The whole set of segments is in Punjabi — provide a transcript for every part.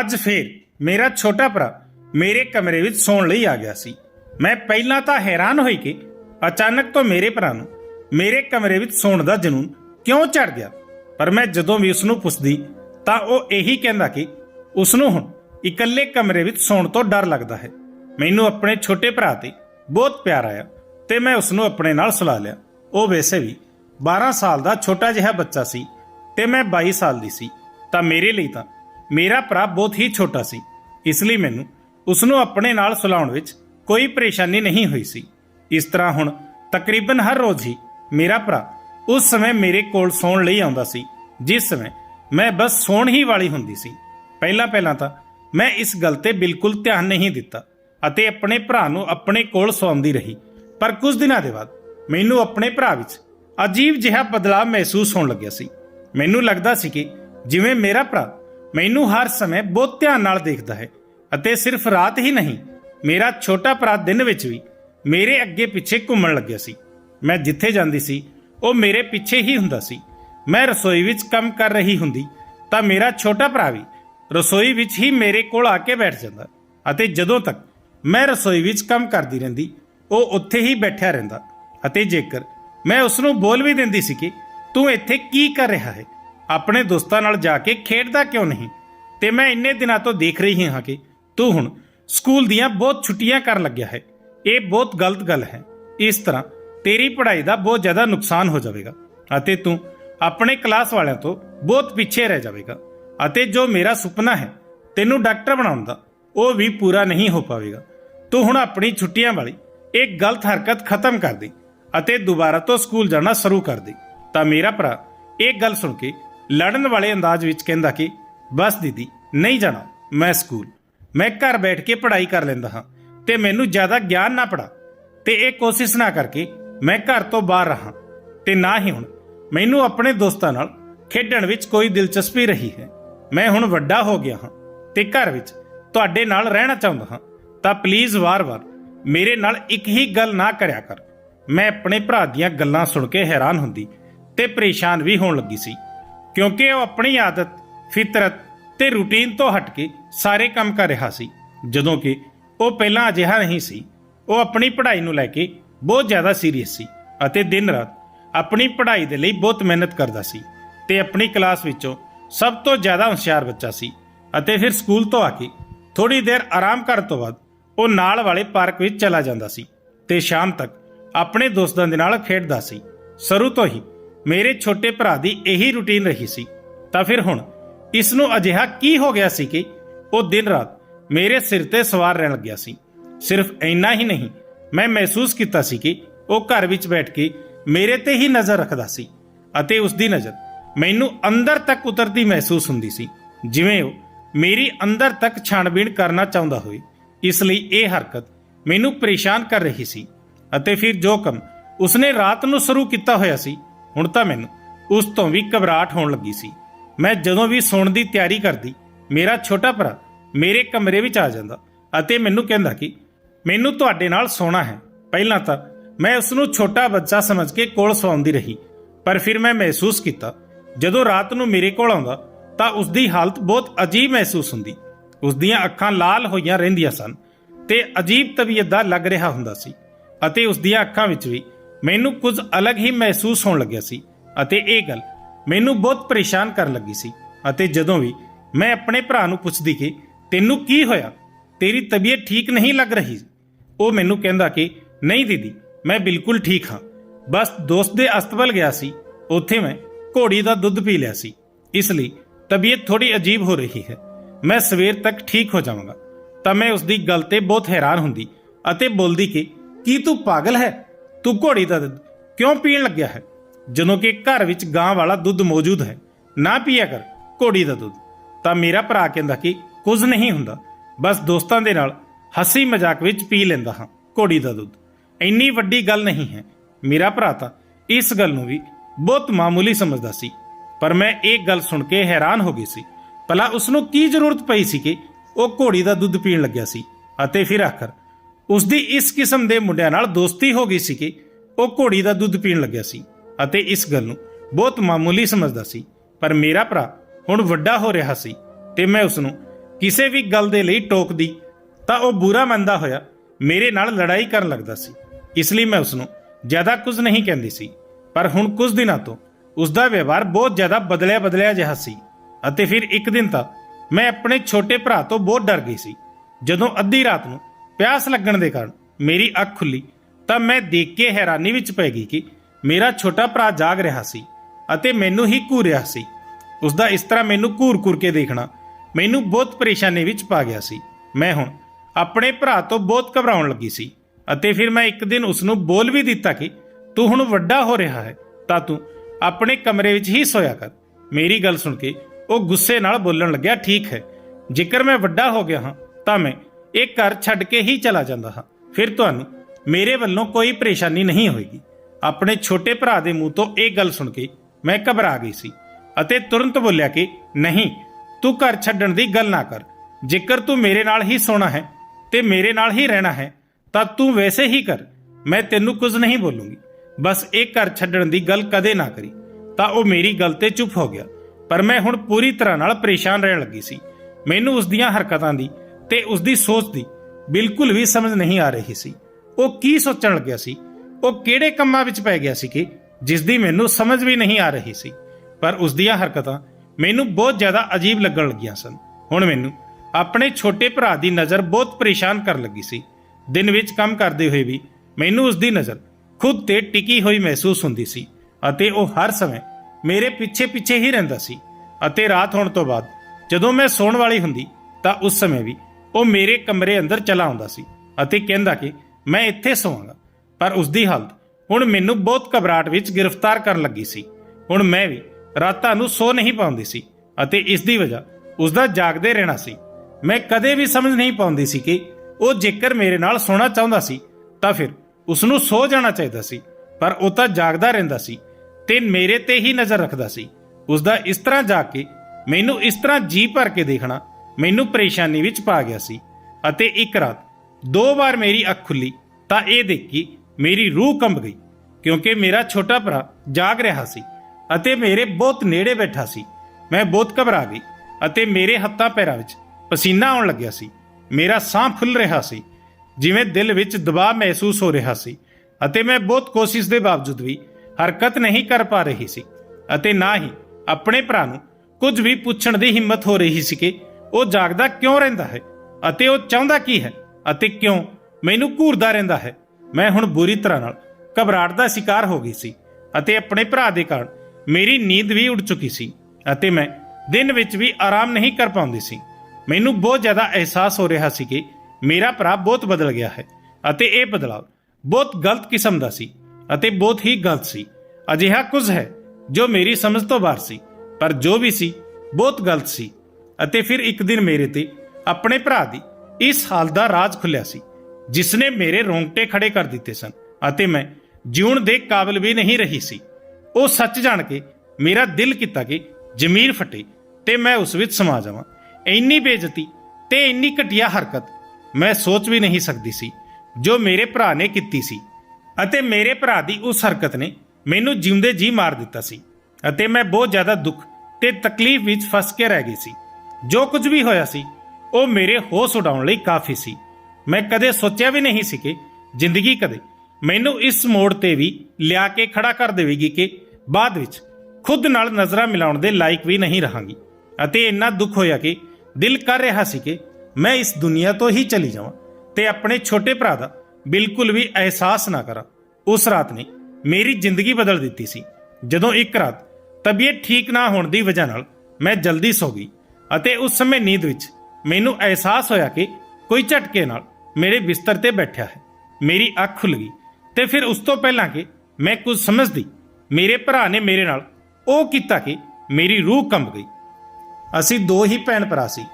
ਅੱਜ ਫੇਰ ਮੇਰਾ ਛੋਟਾ ਭਰਾ ਮੇਰੇ ਕਮਰੇ ਵਿੱਚ ਸੌਣ ਲਈ ਆ ਗਿਆ ਸੀ। ਮੈਂ ਪਹਿਲਾਂ ਤਾਂ ਹੈਰਾਨ ਹੋਈ ਕਿ ਅਚਾਨਕ ਤੋਂ ਮੇਰੇ ਭਰਾ ਨੂੰ ਮੇਰੇ ਕਮਰੇ ਵਿੱਚ ਸੌਣ ਦਾ ਜਨੂਨ ਕਿਉਂ ਚੜ ਗਿਆ। ਪਰ ਮੈਂ ਜਦੋਂ ਵੀ ਉਸ ਨੂੰ ਪੁੱਛਦੀ ਤਾਂ ਉਹ ਇਹੀ ਕਹਿੰਦਾ ਕਿ ਉਸ ਨੂੰ ਹੁਣ ਇਕੱਲੇ ਕਮਰੇ ਵਿੱਚ ਸੌਣ ਤੋਂ ਡਰ ਲੱਗਦਾ ਹੈ। ਮੈਨੂੰ ਆਪਣੇ ਛੋਟੇ ਭਰਾ ਤੇ ਬਹੁਤ ਪਿਆਰ ਆਇਆ ਤੇ ਮੈਂ ਉਸ ਨੂੰ ਆਪਣੇ ਨਾਲ ਸੁਲਾ ਲਿਆ। ਉਹ ਵੈਸੇ ਵੀ 12 ਸਾਲ ਦਾ ਛੋਟਾ ਜਿਹਾ ਬੱਚਾ ਸੀ ਤੇ ਮੈਂ 22 ਸਾਲ ਦੀ ਸੀ। ਤਾਂ ਮੇਰੇ ਲਈ ਤਾਂ ਮੇਰਾ ਭਰਾ ਬਹੁਤ ਹੀ ਛੋਟਾ ਸੀ, ਇਸ ਲਈ ਮੈਨੂੰ ਉਸ ਨੂੰ ਆਪਣੇ ਨਾਲ ਸੁਲਾਉਣ ਵਿੱਚ ਕੋਈ ਪਰੇਸ਼ਾਨੀ ਨਹੀਂ ਹੋਈ ਸੀ। ਇਸ ਤਰ੍ਹਾਂ ਹੁਣ ਤਕਰੀਬਨ ਹਰ ਰੋਜ਼ ਹੀ ਮੇਰਾ ਭਰਾ ਉਸ ਸਮੇਂ ਮੇਰੇ ਕੋਲ ਸੌਣ ਲਈ ਆਉਂਦਾ ਸੀ, ਜਿਸ ਸਮੇਂ ਮੈਂ ਬਸ ਸੌਣ ਹੀ ਵਾਲੀ ਹੁੰਦੀ ਸੀ। ਪਹਿਲਾਂ ਪਹਿਲਾਂ ਤਾਂ ਮੈਂ ਇਸ ਗੱਲ ਤੇ ਬਿਲਕੁਲ ਧਿਆਨ ਨਹੀਂ ਦਿੱਤਾ ਅਤੇ ਆਪਣੇ ਭਰਾ ਨੂੰ ਆਪਣੇ ਕੋਲ ਸੌਂਦੀ ਰਹੀ। ਪਰ ਕੁਝ ਦਿਨਾਂ ਦੇ ਬਾਅਦ ਮੈਨੂੰ ਆਪਣੇ ਭਰਾ ਵਿੱਚ ਅਜੀਬ ਜਿਹਾ ਬਦਲਾਅ ਮਹਿਸੂਸ ਹੋਣ ਲੱਗਿਆ ਸੀ। ਮੈਨੂੰ ਲੱਗਦਾ ਸੀ ਕਿ ਜਿਵੇਂ ਮੇਰਾ ਭਰਾ ਮੈਨੂੰ ਹਰ ਸਮੇਂ ਬਹੁਤ ਧਿਆਨ ਨਾਲ ਦੇਖਦਾ ਹੈ ਅਤੇ ਸਿਰਫ ਰਾਤ ਹੀ ਨਹੀਂ, ਮੇਰਾ ਛੋਟਾ ਭਰਾ ਦਿਨ ਵਿੱਚ ਵੀ ਮੇਰੇ ਅੱਗੇ ਪਿੱਛੇ ਘੁੰਮਣ ਲੱਗਿਆ ਸੀ। ਮੈਂ ਜਿੱਥੇ ਜਾਂਦੀ ਸੀ, ਉਹ ਮੇਰੇ ਪਿੱਛੇ ਹੀ ਹੁੰਦਾ ਸੀ। ਮੈਂ ਰਸੋਈ ਵਿੱਚ ਕੰਮ ਕਰ ਰਹੀ ਹੁੰਦੀ, ਤਾਂ ਮੇਰਾ ਛੋਟਾ ਭਰਾ ਵੀ ਰਸੋਈ ਵਿੱਚ ਹੀ ਮੇਰੇ ਕੋਲ ਆ ਕੇ ਬੈਠ ਜਾਂਦਾ ਅਤੇ ਜਦੋਂ ਤੱਕ ਮੈਂ ਰਸੋਈ ਵਿੱਚ ਕੰਮ ਕਰਦੀ ਰਹਿੰਦੀ, ਉਹ ਉੱਥੇ ਹੀ ਬੈਠਿਆ ਰਹਿੰਦਾ ਅਤੇ ਜੇਕਰ ਮੈਂ ਉਸ ਨੂੰ ਬੋਲ ਵੀ ਦਿੰਦੀ ਸੀ ਕਿ ਤੂੰ ਇੱਥੇ ਕੀ ਕਰ ਰਿਹਾ ਹੈ ਆਪਣੇ ਦੋਸਤਾਂ ਨਾਲ ਜਾ ਕੇ ਖੇਡਦਾ ਕਿਉਂ ਨਹੀਂ? ਤੇ ਮੈਂ ਇੰਨੇ ਦਿਨਾਂ ਤੋਂ ਦੇਖ ਰਹੀ ਹਾਂ ਕਿ ਤੂੰ ਹੁਣ ਸਕੂਲ ਦੀਆਂ ਬਹੁਤ ਛੁੱਟੀਆਂ ਕਰਨ ਲੱਗਿਆ ਹੈ। ਇਹ ਬਹੁਤ ਗਲਤ ਗੱਲ ਹੈ। ਇਸ ਤਰ੍ਹਾਂ ਤੇਰੀ ਪੜ੍ਹਾਈ ਦਾ ਬਹੁਤ ਜ਼ਿਆਦਾ ਨੁਕਸਾਨ ਹੋ ਜਾਵੇਗਾ ਅਤੇ ਤੂੰ ਆਪਣੇ ਕਲਾਸ ਵਾਲਿਆਂ ਤੋਂ ਬਹੁਤ ਪਿੱਛੇ ਰਹਿ ਜਾਵੇਗਾ ਅਤੇ ਜੋ ਮੇਰਾ ਸੁਪਨਾ ਹੈ ਤੈਨੂੰ ਡਾਕਟਰ ਬਣਾਉਣ ਦਾ, ਉਹ ਵੀ ਪੂਰਾ ਨਹੀਂ ਹੋ ਪਾਵੇਗਾ। ਤੂੰ ਹੁਣ ਆਪਣੀ ਛੁੱਟੀਆਂ ਵਾਲੀ ਇੱਕ ਗਲਤ ਹਰਕਤ ਖਤਮ ਕਰ ਦੇ ਅਤੇ ਦੁਬਾਰਾ ਤੋਂ ਸਕੂਲ ਜਾਣਾ ਸ਼ੁਰੂ ਕਰ ਦੇ। ਤਾਂ ਮੇਰਾ ਭਰਾ, ਇਹ ਗੱਲ ਸੁਣ ਕੇ ਲੜਨ ਵਾਲੇ ਅੰਦਾਜ਼ ਵਿੱਚ ਕਹਿੰਦਾ ਕਿ, ਬਸ ਦੀਦੀ, ਨਹੀਂ ਜਾਣਾ, ਮੈਂ ਸਕੂਲ। ਮੈਂ ਘਰ ਬੈਠ ਕੇ ਪੜ੍ਹਾਈ ਕਰ ਲੈਂਦਾ ਹਾਂ ਤੇ ਮੈਨੂੰ ਜ਼ਿਆਦਾ ਗਿਆਨ ਨਾ ਪੜਾ ਤੇ ਇਹ ਕੋਸ਼ਿਸ਼ ਨਾ ਕਰਕੇ ਮੈਂ ਘਰ ਤੋਂ ਬਾਹਰ ਰਹਾ। ਤੇ ਨਾ ਹੀ ਹੁਣ ਮੈਨੂੰ ਆਪਣੇ ਦੋਸਤਾਂ ਨਾਲ ਖੇਡਣ ਵਿੱਚ ਕੋਈ ਦਿਲਚਸਪੀ ਰਹੀ ਹੈ। ਮੈਂ ਹੁਣ ਵੱਡਾ ਹੋ ਗਿਆ ਹਾਂ ਤੇ ਘਰ ਵਿੱਚ ਤੁਹਾਡੇ ਨਾਲ ਰਹਿਣਾ ਚਾਹੁੰਦਾ ਹਾਂ। ਤਾਂ ਪਲੀਜ਼ ਵਾਰ-ਵਾਰ ਮੇਰੇ ਨਾਲ ਇੱਕ ਹੀ ਗੱਲ ਨਾ ਕਰਿਆ ਕਰ। ਮੈਂ ਆਪਣੇ ਭਰਾ ਦੀਆਂ ਗੱਲਾਂ ਸੁਣ ਕੇ ਹੈਰਾਨ ਹੁੰਦੀ ਤੇ ਪਰੇਸ਼ਾਨ ਵੀ ਹੋਣ ਲੱਗੀ ਸੀ। ਕਿਉਂਕਿ ਉਹ ਆਪਣੀ ਆਦਤ, ਫਿਤਰਤ ਤੇ ਰੂਟੀਨ ਤੋਂ ਹਟ ਕੇ ਸਾਰੇ ਕੰਮ ਕਰ ਰਿਹਾ ਸੀ। ਜਦੋਂ ਕਿ ਉਹ ਪਹਿਲਾਂ ਅਜਿਹਾ ਨਹੀਂ ਸੀ। ਉਹ ਆਪਣੀ ਪੜ੍ਹਾਈ ਨੂੰ ਲੈ ਕੇ ਬਹੁਤ ਜ਼ਿਆਦਾ ਸੀਰੀਅਸ ਸੀ ਅਤੇ ਦਿਨ ਰਾਤ ਆਪਣੀ ਪੜ੍ਹਾਈ ਦੇ ਲਈ ਬਹੁਤ ਮਿਹਨਤ ਕਰਦਾ ਸੀ ਤੇ ਆਪਣੀ ਕਲਾਸ ਵਿੱਚੋਂ ਸਭ ਤੋਂ ਜ਼ਿਆਦਾ ਹੁਸ਼ਿਆਰ ਬੱਚਾ ਸੀ ਅਤੇ ਫਿਰ ਸਕੂਲ ਤੋਂ ਆ ਕੇ ਥੋੜੀ ਦੇਰ ਆਰਾਮ ਕਰਨ ਤੋਂ ਬਾਅਦ ਉਹ ਨਾਲ ਵਾਲੇ ਪਾਰਕ ਵਿੱਚ ਚਲਾ ਜਾਂਦਾ ਸੀ ਤੇ ਸ਼ਾਮ ਤੱਕ ਆਪਣੇ ਦੋਸਤਾਂ ਦੇ ਨਾਲ ਖੇਡਦਾ ਸੀ। ਸ਼ੁਰੂ ਤੋਂ ਹੀ ਮੇਰੇ ਛੋਟੇ ਭਰਾ ਦੀ ਇਹੀ ਰੁਟੀਨ ਰਹੀ ਸੀ। ਤਾਂ ਫਿਰ ਹੁਣ ਇਸ ਨੂੰ ਅਜਿਹਾ ਕੀ ਹੋ ਗਿਆ ਸੀ ਕਿ ਉਹ ਦਿਨ ਰਾਤ ਮੇਰੇ ਸਿਰ ਤੇ ਸਵਾਰ ਰਹਿਣ ਲੱਗਿਆ ਸੀ। ਸਿਰਫ ਇੰਨਾ ਹੀ ਨਹੀਂ, ਮੈਂ ਮਹਿਸੂਸ ਕੀਤਾ ਸੀ ਕਿ ਉਹ ਘਰ ਵਿੱਚ ਬੈਠ ਕੇ ਮੇਰੇ ਤੇ ਹੀ ਨਜ਼ਰ ਰੱਖਦਾ ਸੀ ਅਤੇ ਉਸ ਦੀ ਨਜ਼ਰ ਮੈਨੂੰ ਅੰਦਰ ਤੱਕ ਉਤਰਦੀ ਮਹਿਸੂਸ ਹੁੰਦੀ ਸੀ। ਜਿਵੇਂ ਉਹ ਮੇਰੀ ਅੰਦਰ ਤੱਕ ਛਾਣਬੀਣ ਕਰਨਾ ਚਾਹੁੰਦਾ ਹੋਵੇ, ਇਸ ਲਈ ਇਹ ਹਰਕਤ ਮੈਨੂੰ ਪਰੇਸ਼ਾਨ ਕਰ ਰਹੀ ਸੀ ਅਤੇ ਫਿਰ ਜੋ ਕੰਮ ਉਸਨੇ ਰਾਤ ਨੂੰ ਸ਼ੁਰੂ ਕੀਤਾ ਹੋਇਆ ਸੀ ਹੁਣ ਤਾਂ ਮੈਨੂੰ ਉਸ ਤੋਂ ਵੀ ਘਬਰਾਹਟ ਹੋਣ ਲੱਗੀ ਸੀ। ਮੈਂ ਜਦੋਂ ਵੀ ਸੌਣ ਦੀ ਤਿਆਰੀ ਕਰਦੀ, ਮੇਰਾ ਛੋਟਾ ਭਰਾ ਮੇਰੇ ਕਮਰੇ ਵਿੱਚ ਆ ਜਾਂਦਾ ਅਤੇ ਮੈਨੂੰ ਕਹਿੰਦਾ ਕਿ ਮੈਨੂੰ ਤੁਹਾਡੇ ਨਾਲ ਸੌਣਾ ਹੈ। ਪਹਿਲਾਂ ਤਾਂ ਮੈਂ ਉਸ ਨੂੰ ਛੋਟਾ ਬੱਚਾ ਸਮਝ ਕੇ ਕੋਲ ਸੌਂਦੀ ਰਹੀ, ਪਰ ਫਿਰ ਮੈਂ ਮਹਿਸੂਸ ਕੀਤਾ, ਜਦੋਂ ਰਾਤ ਨੂੰ ਮੇਰੇ ਕੋਲ ਆਉਂਦਾ ਤਾਂ ਉਸ ਦੀ ਹਾਲਤ ਬਹੁਤ ਅਜੀਬ ਮਹਿਸੂਸ ਹੁੰਦੀ। ਉਸ ਦੀਆਂ ਅੱਖਾਂ ਲਾਲ ਹੋਈਆਂ ਰਹਿੰਦੀਆਂ ਸਨ ਤੇ ਅਜੀਬ ਤਬੀਅਤ ਦਾ ਲੱਗ ਰਿਹਾ ਹੁੰਦਾ ਸੀ ਅਤੇ ਉਸ ਦੀਆਂ ਅੱਖਾਂ ਵਿੱਚ ਵੀ ਮੈਨੂੰ ਕੁਝ ਅਲੱਗ ਹੀ ਮਹਿਸੂਸ ਹੋਣ ਲੱਗਿਆ ਸੀ ਅਤੇ ਇਹ ਗੱਲ ਮੈਨੂੰ ਬਹੁਤ ਪਰੇਸ਼ਾਨ ਕਰਨ ਲੱਗੀ ਸੀ ਅਤੇ ਜਦੋਂ ਵੀ ਮੈਂ ਆਪਣੇ ਭਰਾ ਨੂੰ ਪੁੱਛਦੀ ਕਿ ਤੈਨੂੰ ਕੀ ਹੋਇਆ? ਤੇਰੀ ਤਬੀਅਤ ਠੀਕ ਨਹੀਂ ਲੱਗ ਰਹੀ? ਉਹ ਮੈਨੂੰ ਕਹਿੰਦਾ ਕਿ ਨਹੀਂ ਦੀਦੀ, ਮੈਂ ਬਿਲਕੁਲ ਠੀਕ ਹਾਂ। ਬਸ ਦੋਸਤ ਦੇ ਅਸਤਬਲ ਗਿਆ ਸੀ। ਉੱਥੇ ਮੈਂ ਘੋੜੀ ਦਾ ਦੁੱਧ ਪੀ ਲਿਆ ਸੀ। ਇਸ ਲਈ ਤਬੀਅਤ ਥੋੜੀ ਅਜੀਬ ਹੋ ਰਹੀ ਹੈ। ਮੈਂ ਸਵੇਰ ਤੱਕ ਠੀਕ ਹੋ ਜਾਵਾਂਗਾ। ਤਾਂ ਮੈਂ ਉਸ ਦੀ ਗੱਲ ਤੇ ਬਹੁਤ ਹੈਰਾਨ ਹੁੰਦੀ ਅਤੇ ਬੋਲਦੀ ਕਿ ਕੀ ਤੂੰ ਪਾਗਲ ਹੈ? ਤੂੰ ਘੋੜੀ ਦਾ ਦੁੱਧ ਕਿਉਂ ਪੀਣ ਲੱਗਿਆ ਹੈ? ਜਦੋਂ ਕਿ ਘਰ ਵਿੱਚ ਗਾਂ ਵਾਲਾ ਦੁੱਧ ਮੌਜੂਦ ਹੈ, ਨਾ ਪੀਆ ਕਰ, ਘੋੜੀ ਦਾ ਦੁੱਧ। ਤਾਂ ਮੇਰਾ ਭਰਾ ਕਹਿੰਦਾ ਕਿ ਕੁਝ ਨਹੀਂ ਹੁੰਦਾ, ਬਸ ਦੋਸਤਾਂ ਦੇ ਨਾਲ ਹੱਸੀ ਮਜ਼ਾਕ ਵਿੱਚ ਪੀ ਲੈਂਦਾ ਹਾਂ, ਘੋੜੀ ਦਾ ਦੁੱਧ। ਇੰਨੀ ਵੱਡੀ ਗੱਲ ਨਹੀਂ ਹੈ। ਮੇਰਾ ਭਰਾ ਤਾਂ ਇਸ ਗੱਲ ਨੂੰ ਵੀ ਬਹੁਤ ਮਾਮੂਲੀ ਸਮਝਦਾ ਸੀ। ਪਰ ਮੈਂ ਇਹ ਗੱਲ ਸੁਣ ਕੇ ਹੈਰਾਨ ਹੋ ਗਈ ਸੀ। ਭਲਾ ਉਸ ਨੂੰ ਕੀ ਜ਼ਰੂਰਤ ਪਈ ਸੀ ਕਿ ਉਹ ਘੋੜੀ ਦਾ ਦੁੱਧ ਪੀਣ ਲੱਗਿਆ ਸੀ? ਅਤੇ ਫਿਰ ਆਖਰ ਉਸ ਦੀ ਇਸ ਕਿਸਮ ਦੇ ਮੁੰਡਿਆਂ ਨਾਲ ਦੋਸਤੀ ਹੋ ਗਈ ਸੀ ਕਿ ਉਹ ਘੋੜੀ ਦਾ ਦੁੱਧ ਪੀਣ ਲੱਗਿਆ ਸੀ ਅਤੇ ਇਸ ਗੱਲ ਨੂੰ ਬਹੁਤ ਮਾਮੂਲੀ ਸਮਝਦਾ ਸੀ। ਪਰ ਮੇਰਾ ਭਰਾ ਹੁਣ ਵੱਡਾ ਹੋ ਰਿਹਾ ਸੀ ਤੇ ਮੈਂ ਉਸ ਨੂੰ ਕਿਸੇ ਵੀ ਗੱਲ ਦੇ ਲਈ ਟੋਕਦੀ ਤਾਂ ਉਹ ਬੁਰਾ ਮੰਨਦਾ ਹੋਇਆ ਮੇਰੇ ਨਾਲ ਲੜਾਈ ਕਰਨ ਲੱਗਦਾ ਸੀ। ਇਸ ਲਈ ਮੈਂ ਉਸ ਨੂੰ ਜ਼ਿਆਦਾ ਕੁਝ ਨਹੀਂ ਕਹਿੰਦੀ ਸੀ। ਪਰ ਹੁਣ ਕੁਝ ਦਿਨਾਂ ਤੋਂ ਉਸ ਦਾ ਵਿਵਹਾਰ ਬਹੁਤ ਜ਼ਿਆਦਾ ਬਦਲਿਆ ਬਦਲਿਆ ਜਿਹਾ ਸੀ ਅਤੇ ਫਿਰ ਇੱਕ ਦਿਨ ਤਾਂ ਮੈਂ ਆਪਣੇ ਛੋਟੇ ਭਰਾ ਤੋਂ ਬਹੁਤ ਡਰ ਗਈ ਸੀ। ਜਦੋਂ ਅੱਧੀ ਰਾਤ ਨੂੰ ਪਿਆਸ ਲੱਗਣ ਦੇ ਕਾਰਨ ਮੇਰੀ ਅੱਖ ਖੁੱਲੀ, ਤਾਂ ਮੈਂ ਦੇਖ ਕੇ ਹੈਰਾਨੀ ਵਿੱਚ ਪੈ ਗਈ ਕਿ ਮੇਰਾ ਛੋਟਾ ਭਰਾ ਜਾਗ ਰਿਹਾ ਸੀ ਅਤੇ ਮੈਨੂੰ ਹੀ ਘੂਰ ਰਿਹਾ ਸੀ। ਉਸ ਦਾ ਇਸ ਤਰ੍ਹਾਂ ਮੈਨੂੰ ਘੂਰ-ਘੂਰ ਕੇ ਦੇਖਣਾ ਮੈਨੂੰ ਬਹੁਤ ਪਰੇਸ਼ਾਨੀ ਵਿੱਚ ਪਾ ਗਿਆ ਸੀ। ਮੈਂ ਹੁਣ ਆਪਣੇ ਭਰਾ ਤੋਂ ਬਹੁਤ ਘਬਰਾਉਣ ਲੱਗੀ ਸੀ ਅਤੇ ਫਿਰ ਮੈਂ ਇੱਕ ਦਿਨ ਉਸ ਨੂੰ ਬੋਲ ਵੀ ਦਿੱਤਾ ਕਿ ਤੂੰ ਹੁਣ ਵੱਡਾ ਹੋ ਰਿਹਾ ਹੈ, ਤਾਂ ਤੂੰ ਆਪਣੇ ਕਮਰੇ ਵਿੱਚ ਹੀ ਸੋਇਆ ਕਰ। ਮੇਰੀ ਗੱਲ ਸੁਣ ਕੇ ਉਹ ਗੁੱਸੇ ਨਾਲ ਬੋਲਣ ਲੱਗਿਆ, ਠੀਕ ਹੈ, ਜੇਕਰ ਮੈਂ ਵੱਡਾ ਹੋ ਗਿਆ ਹਾਂ, ਤਾਂ ਮੈਂ ਇਹ ਘਰ ਛੱਡ ਕੇ ਹੀ ਚਲਾ ਜਾਂਦਾ ਹਾਂ। ਫਿਰ ਤੁਹਾਨੂੰ ਮੇਰੇ ਵੱਲੋਂ ਕੋਈ ਪਰੇਸ਼ਾਨੀ ਨਹੀਂ ਹੋਏਗੀ। ਆਪਣੇ ਛੋਟੇ ਭਰਾ ਦੇ ਮੂੰਹ ਤੋਂ ਇਹ ਗੱਲ ਸੁਣ ਕੇ ਮੈਂ ਘਬਰਾ ਗਈ ਸੀ ਅਤੇ ਤੁਰੰਤ ਬੋਲਿਆ ਕਿ, ਨਹੀਂ, ਤੂੰ ਘਰ ਛੱਡਣ ਦੀ ਗੱਲ ਨਾ ਕਰ। ਜੇਕਰ ਤੂੰ ਮੇਰੇ ਨਾਲ ਹੀ ਸੋਣਾ ਹੈ ਤੇ ਮੇਰੇ ਨਾਲ ਹੀ ਰਹਿਣਾ ਹੈ, ਤਾਂ ਤੂੰ ਵੈਸੇ ਹੀ ਕਰ। ਮੈਂ ਤੈਨੂੰ ਕੁਝ ਨਹੀਂ ਬੋਲੂੰਗੀ। ਬਸ ਇਹ ਘਰ ਛੱਡਣ ਦੀ ਗੱਲ ਕਦੇ ਨਾ ਕਰੀ। ਤਾਂ ਉਹ ਮੇਰੀ ਗੱਲ ਤੇ ਚੁੱਪ ਹੋ ਗਿਆ। ਪਰ ਮੈਂ ਹੁਣ ਪੂਰੀ ਤਰ੍ਹਾਂ ਨਾਲ ਪਰੇਸ਼ਾਨ ਰਹਿਣ ਲੱਗੀ ਸੀ। ਮੈਨੂੰ ਉਸ ਦੀਆਂ ਹਰਕਤਾਂ ਦੀ ਤੇ ਉਸ ਦੀ ਸੋਚ ਦੀ ਬਿਲਕੁਲ ਵੀ ਸਮਝ ਨਹੀਂ ਆ ਰਹੀ ਸੀ। ਉਹ ਕੀ ਸੋਚਣ ਲੱਗਿਆ ਸੀ? ਉਹ ਕਿਹੜੇ ਕੰਮਾਂ ਵਿੱਚ ਪੈ ਗਿਆ ਸੀ ਕਿ ਜਿਸ ਦੀ ਮੈਨੂੰ ਸਮਝ ਵੀ ਨਹੀਂ ਆ ਰਹੀ ਸੀ। ਪਰ ਉਸ ਦੀਆਂ ਹਰਕਤਾਂ ਮੈਨੂੰ ਬਹੁਤ ਜ਼ਿਆਦਾ ਅਜੀਬ ਲੱਗਣ ਲੱਗੀਆਂ ਸਨ। ਹੁਣ ਮੈਨੂੰ ਆਪਣੇ ਛੋਟੇ ਭਰਾ ਦੀ ਨਜ਼ਰ ਬਹੁਤ ਪਰੇਸ਼ਾਨ ਕਰਨ ਲੱਗੀ ਸੀ। ਦਿਨ ਵਿੱਚ ਕੰਮ ਕਰਦੇ ਹੋਏ ਵੀ ਮੈਨੂੰ ਉਸ ਦੀ ਨਜ਼ਰ ਖੁਦ ਤੇ ਟਿਕੀ ਹੋਈ ਮਹਿਸੂਸ ਹੁੰਦੀ ਸੀ ਅਤੇ ਉਹ ਹਰ ਸਮੇਂ ਮੇਰੇ ਪਿੱਛੇ ਪਿੱਛੇ ਹੀ ਰਹਿੰਦਾ ਸੀ। ਅਤੇ ਰਾਤ ਹੋਣ ਤੋਂ ਬਾਅਦ ਜਦੋਂ ਮੈਂ ਸੌਣ ਵਾਲੀ ਹੁੰਦੀ ਤਾਂ ਉਸ ਸਮੇਂ ਵੀ ਉਹ ਮੇਰੇ ਕਮਰੇ ਅੰਦਰ ਚਲਾ ਆਉਂਦਾ ਸੀ ਅਤੇ ਕਹਿੰਦਾ ਕਿ ਮੈਂ ਇੱਥੇ ਸੌਵਾਂਗਾ। ਪਰ ਉਸ ਦੀ ਹਾਲਤ ਹੁਣ ਮੈਨੂੰ ਬਹੁਤ ਘਬਰਾਹਟ ਵਿੱਚ ਗ੍ਰਿਫਤਾਰ ਕਰਨ ਲੱਗੀ ਸੀ। ਹੁਣ ਮੈਂ ਵੀ ਰਾਤਾਂ ਨੂੰ ਸੌ ਨਹੀਂ ਪਾਉਂਦੀ ਸੀ ਅਤੇ ਇਸ ਦੀ ਵਜ੍ਹਾ ਉਸ ਦਾ ਜਾਗਦੇ ਰਹਿਣਾ ਸੀ। ਮੈਂ ਕਦੇ ਵੀ ਸਮਝ ਨਹੀਂ ਪਾਉਂਦੀ ਸੀ ਕਿ ਉਹ ਜੇਕਰ ਮੇਰੇ ਨਾਲ ਸੋਣਾ ਚਾਹੁੰਦਾ ਸੀ ਤਾਂ ਫਿਰ ਉਸ ਨੂੰ ਸੋ ਜਾਣਾ ਚਾਹੀਦਾ ਸੀ। ਪਰ ਉਹ ਤਾਂ ਜਾਗਦਾ ਰਹਿੰਦਾ ਸੀ ਤੇ ਮੇਰੇ ਤੇ ਹੀ ਨਜ਼ਰ ਰੱਖਦਾ ਸੀ। ਉਸ ਦਾ ਇਸ ਤਰ੍ਹਾਂ ਜਾਗ ਕੇ ਮੈਨੂੰ ਇਸ ਤਰ੍ਹਾਂ ਜੀ ਭਰ ਕੇ ਦੇਖਣਾ ਮੈਨੂੰ ਪਰੇਸ਼ਾਨੀ ਵਿੱਚ ਪਾ ਗਿਆ ਸੀ ਅਤੇ ਇੱਕ ਰਾਤ ਦੋ ਵਾਰ ਮੇਰੀ ਅੱਖ ਖੁੱਲੀ ਤਾਂ ਇਹ ਦੇਖੀ ਮੇਰੀ ਰੂਹ ਕੰਬ ਗਈ ਕਿਉਂਕਿ ਮੇਰਾ ਛੋਟਾ ਭਰਾ ਜਾਗ ਰਿਹਾ ਸੀ ਅਤੇ ਮੇਰੇ ਬਹੁਤ ਨੇੜੇ ਬੈਠਾ ਸੀ। ਮੈਂ ਬਹੁਤ ਘਬਰਾ ਗਈ ਅਤੇ ਮੇਰੇ ਹੱਥਾਂ ਪੈਰਾਂ ਵਿੱਚ ਪਸੀਨਾ ਆਉਣ ਲੱਗਿਆ ਸੀ। ਮੇਰਾ ਸਾਹ ਫੁੱਲ ਰਿਹਾ ਸੀ, ਜਿਵੇਂ ਦਿਲ ਵਿੱਚ ਦਬਾਅ ਮਹਿਸੂਸ ਹੋ ਰਿਹਾ ਸੀ ਅਤੇ ਮੈਂ ਬਹੁਤ ਕੋਸ਼ਿਸ਼ ਦੇ ਬਾਵਜੂਦ ਵੀ ਹਰਕਤ ਨਹੀਂ ਕਰ ਪਾ ਰਹੀ ਸੀ ਅਤੇ ਨਾ ਹੀ ਆਪਣੇ ਭਰਾ ਨੂੰ ਕੁਝ ਵੀ ਪੁੱਛਣ ਦੀ ਹਿੰਮਤ ਹੋ ਰਹੀ ਸੀ ਕਿ ਉਹ ਜਾਗਦਾ ਕਿਉਂ ਰਹਿੰਦਾ ਹੈ? ਅਤੇ ਉਹ ਚਾਹੁੰਦਾ ਕੀ ਹੈ? ਅਤੇ ਕਿਉਂ ਮੈਨੂੰ ਘੂਰਦਾ ਰਹਿੰਦਾ ਹੈ? ਮੈਂ ਹੁਣ ਬੁਰੀ ਤਰ੍ਹਾਂ ਨਾਲ ਘਬਰਾਹਟ ਦਾ ਸ਼ਿਕਾਰ ਹੋ ਗਈ ਸੀ ਅਤੇ ਆਪਣੇ ਭਰਾ ਦੇ ਕਾਰਨ ਮੇਰੀ ਨੀਂਦ ਵੀ ਉੱਡ ਚੁੱਕੀ ਸੀ ਅਤੇ ਮੈਂ ਦਿਨ ਵਿੱਚ ਵੀ ਆਰਾਮ ਨਹੀਂ ਕਰ ਪਾਉਂਦੀ ਸੀ। ਮੈਨੂੰ ਬਹੁਤ ਜ਼ਿਆਦਾ ਅਹਿਸਾਸ ਹੋ ਰਿਹਾ ਸੀ ਕਿ ਮੇਰਾ ਭਰਾ ਬਹੁਤ ਬਦਲ ਗਿਆ ਹੈ ਅਤੇ ਇਹ ਬਦਲਾਅ ਬਹੁਤ ਗਲਤ ਕਿਸਮ ਦਾ ਸੀ ਅਤੇ ਬਹੁਤ ਹੀ ਗਲਤ ਸੀ। ਅਜਿਹਾ ਕੁਝ ਹੈ ਜੋ ਮੇਰੀ ਸਮਝ ਤੋਂ ਬਾਹਰ ਸੀ, ਪਰ ਜੋ ਵੀ ਸੀ, ਬਹੁਤ ਗਲਤ ਸੀ। ਅਤੇ ਫਿਰ ਇੱਕ ਦਿਨ ਮੇਰੇ ਤੇ ਆਪਣੇ ਭਰਾ ਦੀ ਇਸ ਹਾਲ ਦਾ ਰਾਜ ਖੁੱਲਿਆ ਸੀ ਜਿਸ ਨੇ ਮੇਰੇ ਰੋਂਗਟੇ ਖੜੇ ਕਰ ਦਿੱਤੇ ਸਨ ਅਤੇ ਮੈਂ ਜਿਉਣ ਦੇ ਕਾਬਿਲ ਵੀ ਨਹੀਂ ਰਹੀ ਸੀ। ਉਹ ਸੱਚ ਜਾਣ ਕੇ ਮੇਰਾ ਦਿਲ ਕੀਤਾ ਕਿ ਜ਼ਮੀਰ ਫਟੇ ਤੇ ਮੈਂ ਉਸ ਵਿੱਚ ਸਮਾ ਜਾਵਾਂ। ਇੰਨੀ ਬੇਇੱਜ਼ਤੀ ਤੇ ਇੰਨੀ ਘਟੀਆ ਹਰਕਤ ਮੈਂ ਸੋਚ ਵੀ ਨਹੀਂ ਸਕਦੀ ਸੀ ਜੋ ਮੇਰੇ ਭਰਾ ਨੇ ਕੀਤੀ ਸੀ ਅਤੇ ਮੇਰੇ ਭਰਾ ਦੀ ਉਸ ਹਰਕਤ ਨੇ ਮੈਨੂੰ ਜਿਉਂਦੇ ਜੀ ਮਾਰ ਦਿੱਤਾ ਸੀ ਅਤੇ ਮੈਂ ਬਹੁਤ ਜ਼ਿਆਦਾ ਦੁੱਖ ਤੇ ਤਕਲੀਫ ਵਿੱਚ ਫਸ ਕੇ ਰਹਿ ਗਈ ਸੀ। ਜੋ ਕੁਝ ਵੀ ਹੋਇਆ ਸੀ, ਉਹ ਮੇਰੇ ਹੋਸ਼ ਉਡਾਉਣ ਲਈ ਕਾਫੀ ਸੀ। ਮੈਂ ਕਦੇ ਸੋਚਿਆ ਵੀ ਨਹੀਂ ਸੀ ਕਿ ਜ਼ਿੰਦਗੀ ਕਦੇ ਮੈਨੂੰ ਇਸ ਮੋੜ ਤੇ ਵੀ ਲਿਆ ਕੇ ਖੜਾ ਕਰ ਦੇਵੇਗੀ ਕਿ ਬਾਅਦ ਵਿੱਚ ਖੁਦ ਨਾਲ ਨਜ਼ਰਾਂ ਮਿਲਾਉਣ ਦੇ ਲਾਇਕ ਵੀ ਨਹੀਂ ਰਹਾਂਗੀ। ਅਤੇ ਇੰਨਾ ਦੁੱਖ ਹੋਇਆ ਕਿ ਦਿਲ ਕਰ ਰਿਹਾ ਸੀ ਕਿ ਮੈਂ ਇਸ ਦੁਨੀਆ ਤੋਂ ਹੀ ਚਲੀ ਜਾਵਾਂ ਤੇ ਆਪਣੇ ਛੋਟੇ ਭਰਾ ਦਾ ਬਿਲਕੁਲ ਵੀ ਅਹਿਸਾਸ ਨਾ ਕਰਾਂ। ਉਸ ਰਾਤ ਨੇ ਮੇਰੀ ਜ਼ਿੰਦਗੀ ਬਦਲ ਦਿੱਤੀ ਸੀ। ਜਦੋਂ ਇੱਕ ਰਾਤ ਤਬੀਅਤ ਠੀਕ ਨਾ ਹੋਣ ਦੀ ਵਜ੍ਹਾ ਨਾਲ ਮੈਂ ਜਲਦੀ ਸੌ ਗਈ ਅਤੇ ਉਸ ਸਮੇਂ ਨੀਂਦ ਵਿੱਚ ਮੈਨੂੰ ਅਹਿਸਾਸ ਹੋਇਆ ਕਿ ਕੋਈ ਝਟਕੇ ਨਾਲ ਮੇਰੇ ਬਿਸਤਰ ਤੇ ਬੈਠਾ ਹੈ। ਮੇਰੀ ਅੱਖ ਖੁੱਲ ਗਈ ਤੇ ਫਿਰ ਉਸ ਤੋਂ ਪਹਿਲਾਂ ਕਿ ਮੈਂ ਕੁਝ ਸਮਝਦੀ, ਮੇਰੇ ਭਰਾ ਨੇ ਮੇਰੇ ਨਾਲ ਉਹ ਕੀਤਾ ਕਿ ਮੇਰੀ ਰੂਹ ਕੰਬ ਗਈ। ਅਸੀਂ ਦੋ ਹੀ ਭੈਣ ਭਰਾ ਸੀ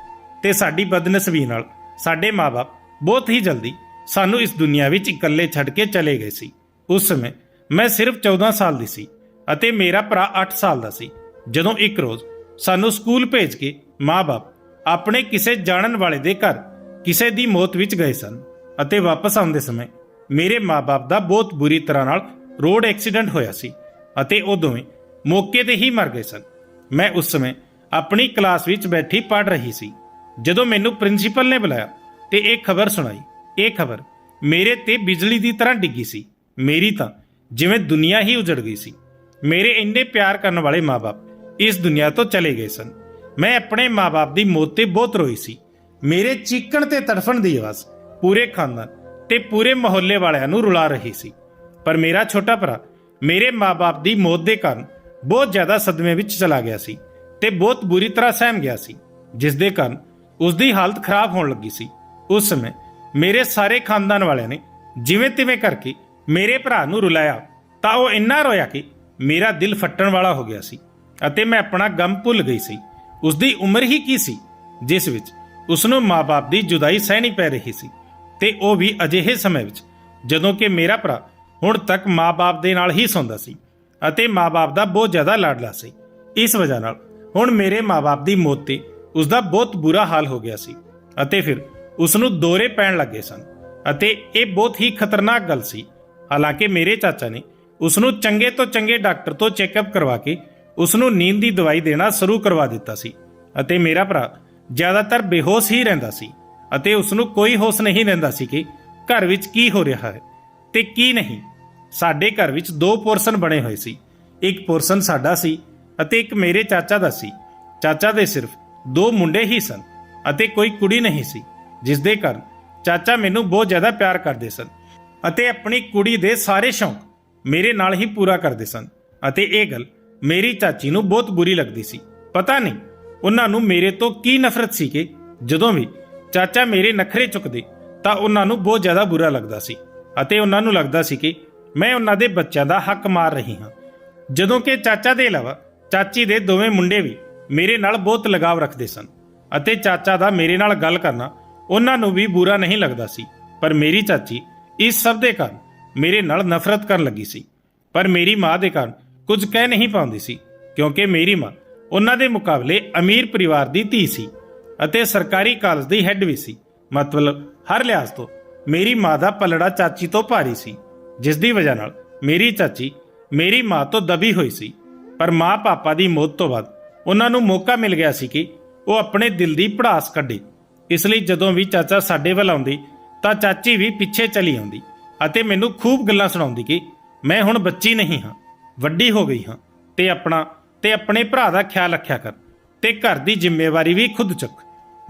ਤੇ ਸਾਡੀ ਬਦਨਸੀਬੀ ਨਾਲ ਸਾਡੇ ਮਾਪੇ ਬਹੁਤ ਹੀ ਜਲਦੀ ਸਾਨੂੰ ਇਸ ਦੁਨੀਆ ਵਿੱਚ ਇਕੱਲੇ ਛੱਡ ਕੇ ਚਲੇ ਗਏ ਸੀ। ਉਸ ਸਮੇਂ ਮੈਂ ਸਿਰਫ 14 ਸਾਲ ਦੀ ਸੀ ਅਤੇ ਮੇਰਾ ਭਰਾ 8 ਸਾਲ ਦਾ ਸੀ। ਜਦੋਂ ਇੱਕ ਰੋਜ਼ ਸਾਨੂੰ ਸਕੂਲ ਭੇਜ ਕੇ ਮਾਪੇ ਆਪਣੇ ਕਿਸੇ ਜਾਣਨ ਵਾਲੇ ਦੇ ਘਰ ਕਿਸੇ ਦੀ ਮੌਤ ਵਿੱਚ ਗਏ ਸਨ ਅਤੇ ਵਾਪਸ ਆਉਂਦੇ ਸਮੇਂ ਮੇਰੇ ਮਾਪੇ ਦਾ ਬਹੁਤ ਬੁਰੀ ਤਰ੍ਹਾਂ ਨਾਲ ਰੋਡ ਐਕਸੀਡੈਂਟ ਹੋਇਆ ਸੀ ਅਤੇ ਉਹ ਦੋਵੇਂ ਮੌਕੇ ਤੇ ਹੀ ਮਰ ਗਏ ਸਨ। ਮੈਂ ਉਸ ਸਮੇਂ ਆਪਣੀ ਕਲਾਸ ਵਿੱਚ ਬੈਠੀ ਪੜ੍ਹ ਰਹੀ ਸੀ। ਜਦੋਂ ਮੈਨੂੰ ਪ੍ਰਿੰਸੀਪਲ ਨੇ ਬੁਲਾਇਆ ਤੇ ਇਹ ਖਬਰ ਸੁਣਾਈ, ਇਹ ਖਬਰ ਮੇਰੇ ਤੇ ਬਿਜਲੀ ਦੀ ਤਰ੍ਹਾਂ ਡਿੱਗੀ ਸੀ। ਮੇਰੀ ਤਾਂ ਜਿਵੇਂ ਦੁਨੀਆ ਹੀ ਉਜੜ ਗਈ ਸੀ। ਮੇਰੇ ਇੰਨੇ ਪਿਆਰ ਕਰਨ ਵਾਲੇ ਮਾਪੇ ਇਸ ਦੁਨੀਆ ਤੋਂ ਚਲੇ ਗਏ ਸਨ। ਮੈਂ ਆਪਣੇ ਮਾਪੇ ਦੀ ਮੌਤ ਤੇ ਬਹੁਤ ਰੋਈ ਸੀ। ਮੇਰੇ ਚੀਕਣ ਤੇ ਤੜਫਣ ਦੀ ਆਵਾਜ਼, ਪੂਰੇ ਖਾਨਦਾਨ ਤੇ ਪੂਰੇ ਮੁਹੱਲੇ ਵਾਲਿਆਂ ਨੂੰ ਰੁਲਾ ਰਹੀ ਸੀ। ਪਰ ਮੇਰਾ ਛੋਟਾ ਭਰਾ ਮੇਰੇ ਮਾਪੇ ਦੀ ਮੌਤ ਦੇ ਕਾਰਨ ਬਹੁਤ ਜ਼ਿਆਦਾ ਸਦਮੇ ਵਿੱਚ ਚਲਾ ਗਿਆ ਸੀ ਤੇ ਬਹੁਤ ਬੁਰੀ ਤਰ੍ਹਾਂ ਸਹਿਮ ਗਿਆ ਸੀ ਜਿਸ ਦੇ ਕਾਰਨ ਉਸ ਦੀ ਹਾਲਤ ਖਰਾਬ ਹੋਣ ਲੱਗੀ ਸੀ। ਉਸ ਸਮੇਂ ਮੇਰੇ ਸਾਰੇ ਖਾਨਦਾਨ ਵਾਲਿਆਂ ਨੇ ਜਿਵੇਂ ਤਿਵੇਂ ਕਰਕੇ ਮੇਰੇ ਭਰਾ ਨੂੰ ਰੁਲਾਇਆ, ਤਾਂ ਉਹ ਇੰਨਾ ਰੋਇਆ ਕਿ ਮੇਰਾ ਦਿਲ ਫੱਟਣ ਵਾਲਾ ਹੋ ਗਿਆ ਸੀ ਅਤੇ ਮੈਂ ਆਪਣਾ ਗਮ ਭੁੱਲ ਗਈ ਸੀ। ਉਸ ਦੀ ਉਮਰ ਹੀ ਕੀ ਸੀ? ਜਿਸ ਵਿੱਚ ਉਸ ਨੂੰ ਮਾਪੇ ਦੀ ਜੁਦਾਈ ਸਹਿਣੀ ਪੈ ਰਹੀ ਸੀ ਤੇ ਉਹ ਵੀ ਅਜਿਹੇ ਸਮੇਂ ਵਿੱਚ, ਜਦੋਂ ਕਿ ਮੇਰਾ ਭਰਾ ਹੁਣ ਤੱਕ ਮਾਪੇ ਦੇ ਨਾਲ ਹੀ ਸੌਂਦਾ ਸੀ ਅਤੇ ਮਾਪੇ ਦਾ ਬਹੁਤ ਜ਼ਿਆਦਾ ਲਾਡਲਾ ਸੀ। ਇਸ ਵਜ੍ਹਾ ਨਾਲ ਹੁਣ ਮੇਰੇ ਮਾਪੇ ਦੀ ਮੌਤ ਤੇ ਉਸ ਦਾ ਬਹੁਤ ਬੁਰਾ ਹਾਲ ਹੋ ਗਿਆ ਸੀ ਅਤੇ ਫਿਰ ਉਸ ਨੂੰ ਦੌਰੇ ਪੈਣ ਲੱਗੇ ਸਨ ਅਤੇ ਇਹ ਬਹੁਤ ਹੀ ਖਤਰਨਾਕ ਗੱਲ ਸੀ। ਹਾਲਾਂਕਿ ਮੇਰੇ ਚਾਚਾ ਨੇ ਉਸ ਨੂੰ ਚੰਗੇ ਤੋਂ ਚੰਗੇ ਡਾਕਟਰ ਤੋਂ ਚੈੱਕਅਪ ਕਰਵਾ ਕੇ ਉਸ ਨੂੰ ਨੀਂਦ ਦੀ ਦਵਾਈ ਦੇਣਾ ਸ਼ੁਰੂ ਕਰਵਾ ਦਿੱਤਾ ਸੀ ਅਤੇ ਮੇਰਾ ਭਰਾ ਜ਼ਿਆਦਾਤਰ ਬੇਹੋਸ਼ ਹੀ ਰਹਿੰਦਾ ਸੀ ਅਤੇ ਉਸ ਨੂੰ ਕੋਈ ਹੋਸ਼ ਨਹੀਂ ਰਹਿੰਦਾ ਸੀ ਕਿ ਘਰ ਵਿੱਚ ਕੀ ਹੋ ਰਿਹਾ ਹੈ ਤੇ ਕੀ ਨਹੀਂ। ਸਾਡੇ ਘਰ ਵਿੱਚ ਦੋ ਪੋਰਸ਼ਨ ਬਣੇ ਹੋਏ ਸੀ। ਇੱਕ ਪੋਰਸ਼ਨ ਸਾਡਾ ਸੀ ਅਤੇ ਇੱਕ ਮੇਰੇ ਚਾਚਾ ਦਾ ਸੀ। ਚਾਚਾ ਦੇ ਸਿਰਫ ਦੋ ਮੁੰਡੇ ਹੀ ਸਨ ਅਤੇ ਕੋਈ ਕੁੜੀ ਨਹੀਂ ਸੀ, ਜਿਸ ਦੇ ਕਾਰਨ ਚਾਚਾ ਮੈਨੂੰ ਬਹੁਤ ਜ਼ਿਆਦਾ ਪਿਆਰ ਕਰਦੇ ਸਨ ਅਤੇ ਆਪਣੀ ਕੁੜੀ ਦੇ ਸਾਰੇ ਸ਼ੌਂਕ ਮੇਰੇ ਨਾਲ ਹੀ ਪੂਰਾ ਕਰਦੇ ਸਨ। ਅਤੇ ਇਹ ਗੱਲ ਮੇਰੀ ਚਾਚੀ ਨੂੰ ਬਹੁਤ ਬੁਰੀ ਲੱਗਦੀ ਸੀ। ਪਤਾ ਨਹੀਂ ਉਹਨਾਂ ਨੂੰ ਮੇਰੇ ਤੋਂ ਕੀ ਨਫ਼ਰਤ ਸੀ ਕਿ ਜਦੋਂ ਵੀ ਚਾਚਾ ਮੇਰੇ ਨਖਰੇ ਚੁੱਕਦੇ ਤਾਂ ਉਹਨਾਂ ਨੂੰ ਬਹੁਤ ਜ਼ਿਆਦਾ ਬੁਰਾ ਲੱਗਦਾ ਸੀ ਅਤੇ ਉਹਨਾਂ ਨੂੰ ਲੱਗਦਾ ਸੀ ਕਿ ਮੈਂ ਉਹਨਾਂ ਦੇ ਬੱਚਿਆਂ ਦਾ ਹੱਕ ਮਾਰ ਰਹੀ ਹਾਂ। ਜਦੋਂ ਕਿ ਚਾਚਾ ਦੇ ਇਲਾਵਾ ਚਾਚੀ ਦੇ ਦੋਵੇਂ ਮੁੰਡੇ ਵੀ ਮੇਰੇ ਨਾਲ ਬਹੁਤ ਲਗਾਵ ਰੱਖਦੇ ਸਨ ਅਤੇ ਚਾਚਾ ਦਾ ਮੇਰੇ ਨਾਲ ਗੱਲ ਕਰਨਾ ਉਹਨਾਂ ਨੂੰ ਵੀ ਬੁਰਾ ਨਹੀਂ ਲੱਗਦਾ ਸੀ। ਪਰ ਮੇਰੀ ਚਾਚੀ ਇਸ ਸਭ ਦੇ ਕਾਰਨ ਮੇਰੇ ਨਾਲ ਨਫ਼ਰਤ ਕਰਨ ਲੱਗੀ ਸੀ। ਪਰ ਮੇਰੀ ਮਾਂ ਦੇ ਕਾਰਨ ਕੁਝ ਕਹਿ ਨਹੀਂ ਪਾਉਂਦੀ ਸੀ, ਕਿਉਂਕਿ ਮੇਰੀ ਮਾਂ ਉਹਨਾਂ ਦੇ ਮੁਕਾਬਲੇ ਅਮੀਰ ਪਰਿਵਾਰ ਦੀ ਧੀ ਸੀ ਅਤੇ ਸਰਕਾਰੀ ਕਾਲਜ ਦੀ ਹੈੱਡ ਵੀ ਸੀ। ਮਤਲਬ ਹਰ ਲਿਹਾਜ਼ ਤੋਂ ਮੇਰੀ ਮਾਂ ਦਾ ਪਲੜਾ ਚਾਚੀ ਤੋਂ ਭਾਰੀ ਸੀ, ਜਿਸ ਦੀ ਵਜ੍ਹਾ ਨਾਲ ਮੇਰੀ ਚਾਚੀ ਮੇਰੀ ਮਾਂ ਤੋਂ ਦਬੀ ਹੋਈ ਸੀ। ਪਰ ਮਾਂ ਪਾਪਾ ਦੀ ਮੌਤ ਤੋਂ ਬਾਅਦ ਉਹਨਾਂ ਨੂੰ ਮੌਕਾ ਮਿਲ ਗਿਆ ਸੀ ਕਿ ਉਹ ਆਪਣੇ ਦਿਲ ਦੀ ਪੜਾਸ ਕੱਢੇ। ਇਸ ਲਈ ਜਦੋਂ ਵੀ ਚਾਚਾ ਸਾਡੇ ਵੱਲ ਆਉਂਦੀ, ਤਾਂ ਚਾਚੀ ਵੀ ਪਿੱਛੇ ਚਲੀ ਆਉਂਦੀ ਅਤੇ ਮੈਨੂੰ ਖੂਬ ਗੱਲਾਂ ਸੁਣਾਉਂਦੀ ਕਿ ਮੈਂ ਹੁਣ ਬੱਚੀ ਨਹੀਂ ਹਾਂ। ਵੱਡੀ ਹੋ ਗਈ ਹਾਂ ਤੇ ਆਪਣਾ ਤੇ ਆਪਣੇ ਭਰਾ ਦਾ ਖਿਆਲ ਰੱਖਿਆ ਕਰ ਤੇ ਘਰ ਦੀ ਜ਼ਿੰਮੇਵਾਰੀ ਵੀ ਖੁਦ ਚੁੱਕ।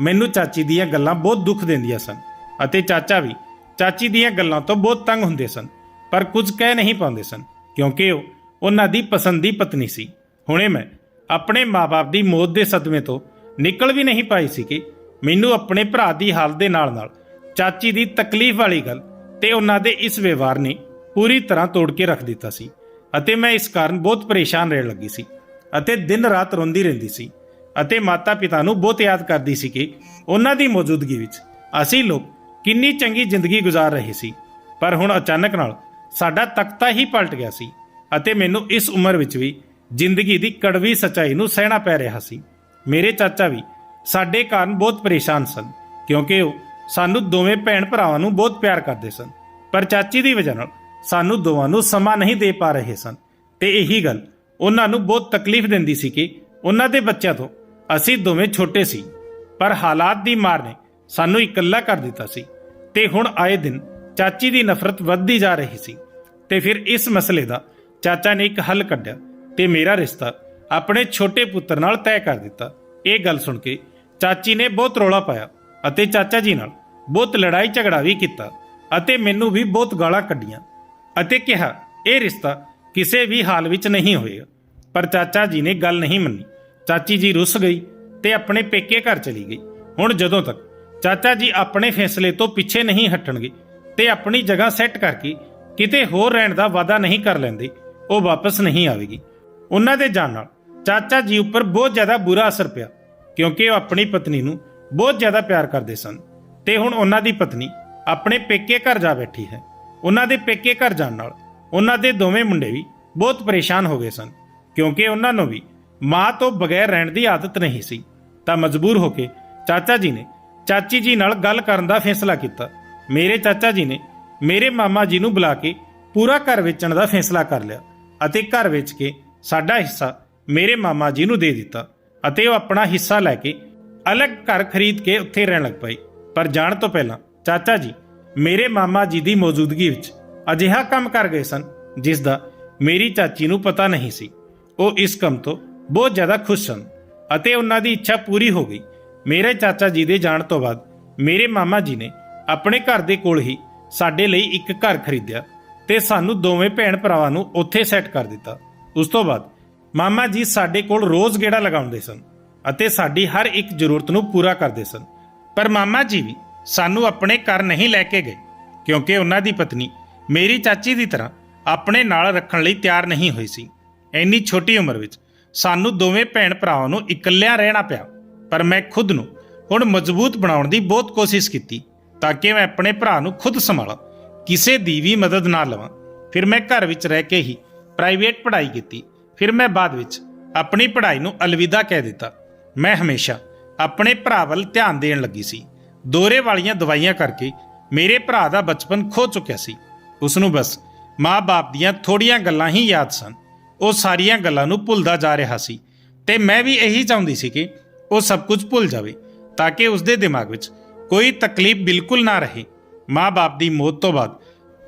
ਮੈਨੂੰ ਚਾਚੀ ਦੀਆਂ ਗੱਲਾਂ ਬਹੁਤ ਦੁੱਖ ਦਿੰਦੀਆਂ ਸਨ ਅਤੇ ਚਾਚਾ ਵੀ ਚਾਚੀ ਦੀਆਂ ਗੱਲਾਂ ਤੋਂ ਬਹੁਤ ਤੰਗ ਹੁੰਦੇ ਸਨ, ਪਰ ਕੁਝ ਕਹਿ ਨਹੀਂ ਪਾਉਂਦੇ ਸਨ, ਕਿਉਂਕਿ ਉਹ ਉਹਨਾਂ ਦੀ ਪਸੰਦੀ ਪਤਨੀ ਸੀ। ਹੁਣੇ ਮੈਂ ਆਪਣੇ ਮਾਪੇ ਦੀ ਮੌਤ ਦੇ ਸਦਮੇ ਤੋਂ ਨਿਕਲ ਵੀ ਨਹੀਂ ਪਾਈ ਸੀ ਕਿ ਮੈਨੂੰ ਆਪਣੇ ਭਰਾ ਦੀ ਹਾਲਤ ਦੇ ਨਾਲ ਨਾਲ ਚਾਚੀ ਦੀ ਤਕਲੀਫ ਵਾਲੀ ਗੱਲ ਤੇ ਉਹਨਾਂ ਦੇ ਇਸ ਵਿਵਹਾਰ ਨੇ ਪੂਰੀ ਤਰ੍ਹਾਂ ਤੋੜ ਕੇ ਰੱਖ ਦਿੱਤਾ ਸੀ। ਅਤੇ ਮੈਂ ਇਸ ਕਾਰਨ ਬਹੁਤ ਪਰੇਸ਼ਾਨ ਰਹਿਣ ਲੱਗੀ ਸੀ ਅਤੇ ਦਿਨ ਰਾਤ ਰੋਂਦੀ ਰਹਿੰਦੀ ਸੀ ਅਤੇ ਮਾਤਾ ਪਿਤਾ ਨੂੰ ਬਹੁਤ ਯਾਦ ਕਰਦੀ ਸੀ ਕਿ ਉਹਨਾਂ ਦੀ ਮੌਜੂਦਗੀ ਵਿੱਚ ਅਸੀਂ ਲੋਕ ਕਿੰਨੀ ਚੰਗੀ ਜ਼ਿੰਦਗੀ ਗੁਜ਼ਾਰ ਰਹੇ ਸੀ। ਪਰ ਹੁਣ ਅਚਾਨਕ ਨਾਲ ਸਾਡਾ ਤਖਤਾ ਹੀ ਪਲਟ ਗਿਆ ਸੀ ਅਤੇ ਮੈਨੂੰ ਇਸ ਉਮਰ ਵਿੱਚ ਵੀ ਜ਼ਿੰਦਗੀ ਦੀ ਕੜਵੀ ਸਚਾਈ ਨੂੰ ਸਹਿਣਾ ਪੈ ਰਿਹਾ ਸੀ। ਮੇਰੇ ਚਾਚਾ ਵੀ ਸਾਡੇ ਕਾਰਨ ਬਹੁਤ ਪਰੇਸ਼ਾਨ ਸਨ ਕਿਉਂਕਿ ਉਹ ਸਾਨੂੰ ਦੋਵੇਂ ਭੈਣ ਭਰਾਵਾਂ ਨੂੰ ਬਹੁਤ ਪਿਆਰ ਕਰਦੇ ਸਨ। ਪਰ ਚਾਚੀ ਦੀ ਵਜ੍ਹਾ ਨਾਲ ਸਾਨੂੰ ਦੋਵਾਂ ਨੂੰ ਸਮਾਂ ਨਹੀਂ ਦੇ ਪਾ ਰਹੇ ਸਨ। ਤੇ ਇਹੀ ਗੱਲ ਉਹਨਾਂ ਨੂੰ ਬਹੁਤ ਤਕਲੀਫ ਦਿੰਦੀ ਸੀ ਕਿ ਉਹਨਾਂ ਦੇ ਬੱਚਿਆਂ ਤੋਂ ਅਸੀਂ ਦੋਵੇਂ ਛੋਟੇ ਸੀ, ਪਰ ਹਾਲਾਤ ਦੀ ਮਾਰ ਨੇ ਸਾਨੂੰ ਇਕੱਲਾ ਕਰ ਦਿੱਤਾ ਸੀ। ਤੇ ਹੁਣ ਆਏ ਦਿਨ ਚਾਚੀ ਦੀ ਨਫ਼ਰਤ ਵੱਧਦੀ ਜਾ ਰਹੀ ਸੀ। ਤੇ ਫਿਰ ਇਸ ਮਸਲੇ ਦਾ ਚਾਚਾ ਨੇ ਇੱਕ ਹੱਲ ਕੱਢਿਆ ਤੇ ਮੇਰਾ ਰਿਸ਼ਤਾ ਆਪਣੇ ਛੋਟੇ ਪੁੱਤਰ ਨਾਲ ਤੈਅ ਕਰ ਦਿੱਤਾ। ਇਹ ਗੱਲ ਸੁਣ ਕੇ ਚਾਚੀ ਨੇ ਬਹੁਤ ਰੌਲਾ ਪਾਇਆ ਅਤੇ ਚਾਚਾ ਜੀ ਨਾਲ ਬਹੁਤ ਲੜਾਈ ਝਗੜਾ ਵੀ ਕੀਤਾ ਅਤੇ ਮੈਨੂੰ ਵੀ ਬਹੁਤ ਗਾਲਾਂ ਕੱਢੀਆਂ। ਅਤੇ ਕਿਹਾ, ਇਹ ਰਿਸ਼ਤਾ ਕਿਸੇ ਵੀ ਹਾਲ ਵਿੱਚ ਨਹੀਂ ਹੋਏਗਾ। ਪਰ ਚਾਚਾ ਜੀ ਨੇ ਗੱਲ ਨਹੀਂ ਮੰਨੀ। ਚਾਚੀ ਜੀ ਰੁੱਸ ਗਈ ਤੇ ਆਪਣੇ ਪੇਕੇ ਘਰ ਚਲੀ ਗਈ। ਹੁਣ ਜਦੋਂ ਤੱਕ ਚਾਚਾ ਜੀ ਆਪਣੇ ਫੈਸਲੇ ਤੋਂ ਪਿੱਛੇ ਨਹੀਂ ਹਟਣਗੇ ਤੇ ਆਪਣੀ ਜਗ੍ਹਾ ਸੈੱਟ ਕਰਕੇ ਕਿਤੇ ਹੋਰ ਰਹਿਣ ਦਾ ਵਾਅਦਾ ਨਹੀਂ ਕਰ ਲੈਂਦੇ, ਉਹ ਵਾਪਸ ਨਹੀਂ ਆਵੇਗੀ। ਉਹਨਾਂ ਦੇ ਜਾਣ ਨਾਲ ਚਾਚਾ ਜੀ ਉੱਪਰ ਬਹੁਤ ਜ਼ਿਆਦਾ ਬੁਰਾ ਅਸਰ ਪਿਆ, ਕਿਉਂਕਿ ਉਹ ਆਪਣੀ ਪਤਨੀ ਨੂੰ ਬਹੁਤ ਜ਼ਿਆਦਾ ਪਿਆਰ ਕਰਦੇ ਸਨ। ਤੇ ਹੁਣ ਉਹਨਾਂ ਦੀ ਪਤਨੀ ਆਪਣੇ ਪੇਕੇ ਘਰ ਜਾ ਬੈਠੀ ਹੈ। ਉਹਨਾਂ ਦੇ ਪੇਕੇ ਘਰ ਜਾਣ ਨਾਲ ਉਹਨਾਂ ਦੇ ਦੋਵੇਂ ਮੁੰਡੇ ਵੀ ਬਹੁਤ ਪਰੇਸ਼ਾਨ ਹੋ ਗਏ ਸਨ, ਕਿਉਂਕਿ ਉਹਨਾਂ ਨੂੰ ਵੀ ਮਾਂ ਤੋਂ ਬਗੈਰ ਰਹਿਣ ਦੀ ਆਦਤ ਨਹੀਂ ਸੀ। ਤਾਂ ਮਜਬੂਰ ਹੋ ਕੇ ਚਾਚਾ ਜੀ ਨੇ ਚਾਚੀ ਜੀ ਨਾਲ ਗੱਲ ਕਰਨ ਦਾ ਫੈਸਲਾ ਕੀਤਾ। ਮੇਰੇ ਚਾਚਾ ਜੀ ਨੇ ਮੇਰੇ ਮਾਮਾ ਜੀ ਨੂੰ ਬੁਲਾ ਕੇ ਪੂਰਾ ਘਰ ਵੇਚਣ ਦਾ ਫੈਸਲਾ ਕਰ ਲਿਆ ਅਤੇ ਘਰ ਵੇਚ ਕੇ ਸਾਡਾ ਹਿੱਸਾ ਮੇਰੇ ਮਾਮਾ ਜੀ ਨੂੰ ਦੇ ਦਿੱਤਾ ਅਤੇ ਉਹ ਆਪਣਾ ਹਿੱਸਾ ਲੈ ਕੇ ਅਲੱਗ ਘਰ ਖਰੀਦ ਕੇ ਉੱਥੇ ਰਹਿਣ ਲੱਗ ਪਈ ਪਰ ਜਾਣ ਤੋਂ ਪਹਿਲਾਂ ਚਾਚਾ ਜੀ ਮੇਰੇ ਮਾਮਾ ਜੀ ਦੀ ਮੌਜੂਦਗੀ ਵਿੱਚ ਅਜਿਹਾ ਕੰਮ ਕਰ ਗਏ ਸਨ, ਜਿਸ ਦਾ ਮੇਰੀ ਚਾਚੀ ਨੂੰ ਪਤਾ ਨਹੀਂ ਸੀ। ਉਹ ਇਸ ਕੰਮ ਤੋਂ ਬਹੁਤ ਜ਼ਿਆਦਾ ਖੁਸ਼ ਸਨ ਅਤੇ ਉਹਨਾਂ ਦੀ ਇੱਛਾ ਪੂਰੀ ਹੋ ਗਈ। ਮੇਰੇ ਚਾਚਾ ਜੀ ਦੇ ਜਾਣ ਤੋਂ ਬਾਅਦ ਮੇਰੇ ਮਾਮਾ ਜੀ ਨੇ ਆਪਣੇ ਘਰ ਦੇ ਕੋਲ ਹੀ ਸਾਡੇ ਲਈ ਇੱਕ ਘਰ ਖਰੀਦਿਆ ਤੇ ਸਾਨੂੰ ਦੋਵੇਂ ਭੈਣ ਭਰਾਵਾਂ ਨੂੰ ਉੱਥੇ ਸੈੱਟ ਕਰ ਦਿੱਤਾ। ਉਸ ਤੋਂ ਬਾਅਦ ਮਾਮਾ ਜੀ ਸਾਡੇ ਕੋਲ ਰੋਜ਼ ਗੇੜਾ ਲਗਾਉਂਦੇ ਸਨ ਅਤੇ ਸਾਡੀ ਹਰ ਇੱਕ ਜ਼ਰੂਰਤ ਨੂੰ ਪੂਰਾ ਕਰਦੇ ਸਨ। ਪਰ ਮਾਮਾ ਜੀ ਵੀ ਸਾਨੂੰ ਆਪਣੇ ਘਰ ਨਹੀਂ ਲੈ ਕੇ ਗਏ, ਕਿਉਂਕਿ ਉਹਨਾਂ ਦੀ ਪਤਨੀ ਮੇਰੀ ਚਾਚੀ ਦੀ ਤਰ੍ਹਾਂ ਆਪਣੇ ਨਾਲ ਰੱਖਣ ਲਈ ਤਿਆਰ ਨਹੀਂ ਹੋਈ ਸੀ। ਇੰਨੀ ਛੋਟੀ ਉਮਰ ਵਿੱਚ ਸਾਨੂੰ ਦੋਵੇਂ ਭੈਣ ਭਰਾਵਾਂ ਨੂੰ ਇਕੱਲਿਆਂ ਰਹਿਣਾ ਪਿਆ, ਪਰ ਮੈਂ ਖੁਦ ਨੂੰ ਹੁਣ ਮਜ਼ਬੂਤ ਬਣਾਉਣ ਦੀ ਬਹੁਤ ਕੋਸ਼ਿਸ਼ ਕੀਤੀ ਤਾਂ ਕਿ ਮੈਂ ਆਪਣੇ ਭਰਾ ਨੂੰ ਖੁਦ ਸੰਭਾਲਾਂ, ਕਿਸੇ ਦੀ ਵੀ ਮਦਦ ਨਾ ਲਵਾਂ। ਫਿਰ ਮੈਂ ਘਰ ਵਿੱਚ ਰਹਿ ਕੇ ਹੀ ਪ੍ਰਾਈਵੇਟ ਪੜ੍ਹਾਈ ਕੀਤੀ, ਫਿਰ ਮੈਂ ਬਾਅਦ ਵਿੱਚ ਆਪਣੀ ਪੜ੍ਹਾਈ ਨੂੰ ਅਲਵਿਦਾ ਕਹਿ ਦਿੱਤਾ। ਮੈਂ ਹਮੇਸ਼ਾ ਆਪਣੇ ਭਰਾ ਵੱਲ ਧਿਆਨ ਦੇਣ ਲੱਗੀ ਸੀ। ਦੋਰੇ ਵਾਲੀਆਂ ਦਵਾਈਆਂ ਕਰਕੇ ਮੇਰੇ ਭਰਾ ਦਾ ਬਚਪਨ ਖੋ ਚੁੱਕਿਆ ਸੀ। ਉਸ ਨੂੰ ਬਸ ਮਾਂ-ਬਾਪ ਦੀਆਂ ਥੋੜੀਆਂ ਗੱਲਾਂ ਹੀ ਯਾਦ ਸਨ। ਉਹ ਸਾਰੀਆਂ ਗੱਲਾਂ ਨੂੰ ਭੁੱਲਦਾ ਜਾ ਰਿਹਾ ਸੀ ਤੇ ਮੈਂ ਵੀ ਇਹੀ ਚਾਹੁੰਦੀ ਸੀ ਕਿ ਉਹ ਸਭ ਕੁਝ ਭੁੱਲ ਜਾਵੇ ਤਾਂ ਕਿ ਉਸ ਦੇ ਦਿਮਾਗ ਵਿੱਚ ਕੋਈ ਤਕਲੀਫ ਬਿਲਕੁਲ ਨਾ ਰਹੇ। ਮਾਂ-ਬਾਪ ਦੀ ਮੌਤ ਤੋਂ ਬਾਅਦ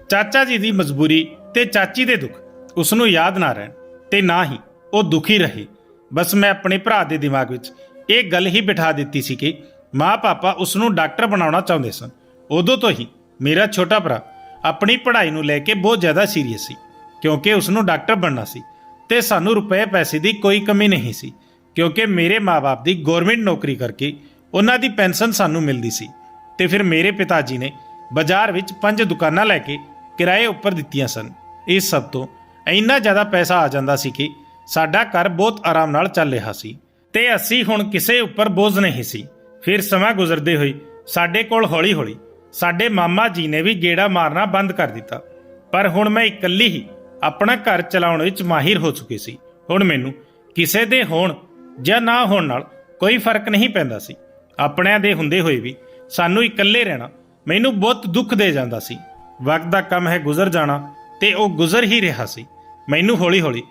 ਚਾਚਾ ਜੀ ਦੀ ਮਜਬੂਰੀ ਤੇ ਚਾਚੀ ਦੇ ਦੁੱਖ ਉਸ ਨੂੰ ਯਾਦ ਨਾ ਰਹਿਣ ਤੇ ਨਾ ਹੀ ਉਹ ਦੁਖੀ ਰਹੇ। ਬਸ ਮੈਂ ਆਪਣੇ ਭਰਾ ਦੇ ਦਿਮਾਗ ਵਿੱਚ ਇਹ ਗੱਲ ਹੀ ਬਿਠਾ ਦਿੱਤੀ ਸੀ ਕਿ ਮਾਂ ਪਾਪਾ ਉਸ ਨੂੰ ਡਾਕਟਰ ਬਣਾਉਣਾ ਚਾਹੁੰਦੇ ਸਨ। ਉਦੋਂ ਤੋਂ ਹੀ ਮੇਰਾ ਛੋਟਾ ਭਰਾ ਆਪਣੀ ਪੜ੍ਹਾਈ ਨੂੰ ਲੈ ਕੇ ਬਹੁਤ ਜ਼ਿਆਦਾ ਸੀਰੀਅਸ ਸੀ, ਕਿਉਂਕਿ ਉਸ ਨੂੰ ਡਾਕਟਰ ਬਣਨਾ ਸੀ ਤੇ ਸਾਨੂੰ ਰੁਪਏ ਪੈਸੇ ਦੀ ਕੋਈ ਕਮੀ ਨਹੀਂ ਸੀ, ਕਿਉਂਕਿ ਮੇਰੇ ਮਾਪੇ ਦੀ ਗਵਰਨਮੈਂਟ ਨੌਕਰੀ ਕਰਕੇ ਉਹਨਾਂ ਦੀ ਪੈਨਸ਼ਨ ਸਾਨੂੰ ਮਿਲਦੀ ਸੀ ਤੇ ਫਿਰ ਮੇਰੇ ਪਿਤਾ ਜੀ ਨੇ ਬਾਜ਼ਾਰ ਵਿੱਚ ਪੰਜ ਦੁਕਾਨਾਂ ਲੈ ਕੇ ਕਿਰਾਏ ਉੱਪਰ ਦਿੱਤੀਆਂ ਸਨ। ਇਸ ਸਭ ਤੋਂ ਇੰਨਾ ਜ਼ਿਆਦਾ ਪੈਸਾ ਆ ਜਾਂਦਾ ਸੀ ਕਿ ਸਾਡਾ ਘਰ ਬਹੁਤ ਆਰਾਮ ਨਾਲ ਚੱਲ ਰਿਹਾ ਸੀ ਤੇ ਅਸੀਂ ਹੁਣ ਕਿਸੇ ਉੱਪਰ ਬੋਝ ਨਹੀਂ ਸੀ। ਫਿਰ ਸਮਾਂ ਗੁਜ਼ਰਦੇ ਹੋਏ ਸਾਡੇ ਕੋਲ ਹੌਲੀ-ਹੌਲੀ ਸਾਡੇ ਮਾਮਾ ਜੀ ਨੇ ਵੀ ਗੇੜਾ ਮਾਰਨਾ ਬੰਦ ਕਰ ਦਿੱਤਾ। ਪਰ ਹੁਣ ਮੈਂ ਇਕੱਲੀ ਹੀ ਆਪਣਾ ਘਰ ਚਲਾਉਣ ਵਿੱਚ ਮਾਹਿਰ ਹੋ ਚੁੱਕੀ ਸੀ। ਹੁਣ ਮੈਨੂੰ ਕਿਸੇ ਦੇ ਹੋਣ ਜਾਂ ਨਾ ਹੋਣ ਨਾਲ ਕੋਈ ਫ਼ਰਕ ਨਹੀਂ ਪੈਂਦਾ ਸੀ। ਆਪਣਿਆਂ ਦੇ ਹੁੰਦੇ ਹੋਏ ਵੀ ਸਾਨੂੰ ਇਕੱਲੇ ਰਹਿਣਾ ਮੈਨੂੰ ਬਹੁਤ ਦੁੱਖ ਦੇ ਜਾਂਦਾ ਸੀ। ਵਕਤ ਦਾ ਕੰਮ ਹੈ ਗੁਜ਼ਰ ਜਾਣਾ ਤੇ ਉਹ ਗੁਜ਼ਰ ਹੀ ਰਿਹਾ ਸੀ। ਮੈਨੂੰ ਹੌਲੀ-ਹੌਲੀ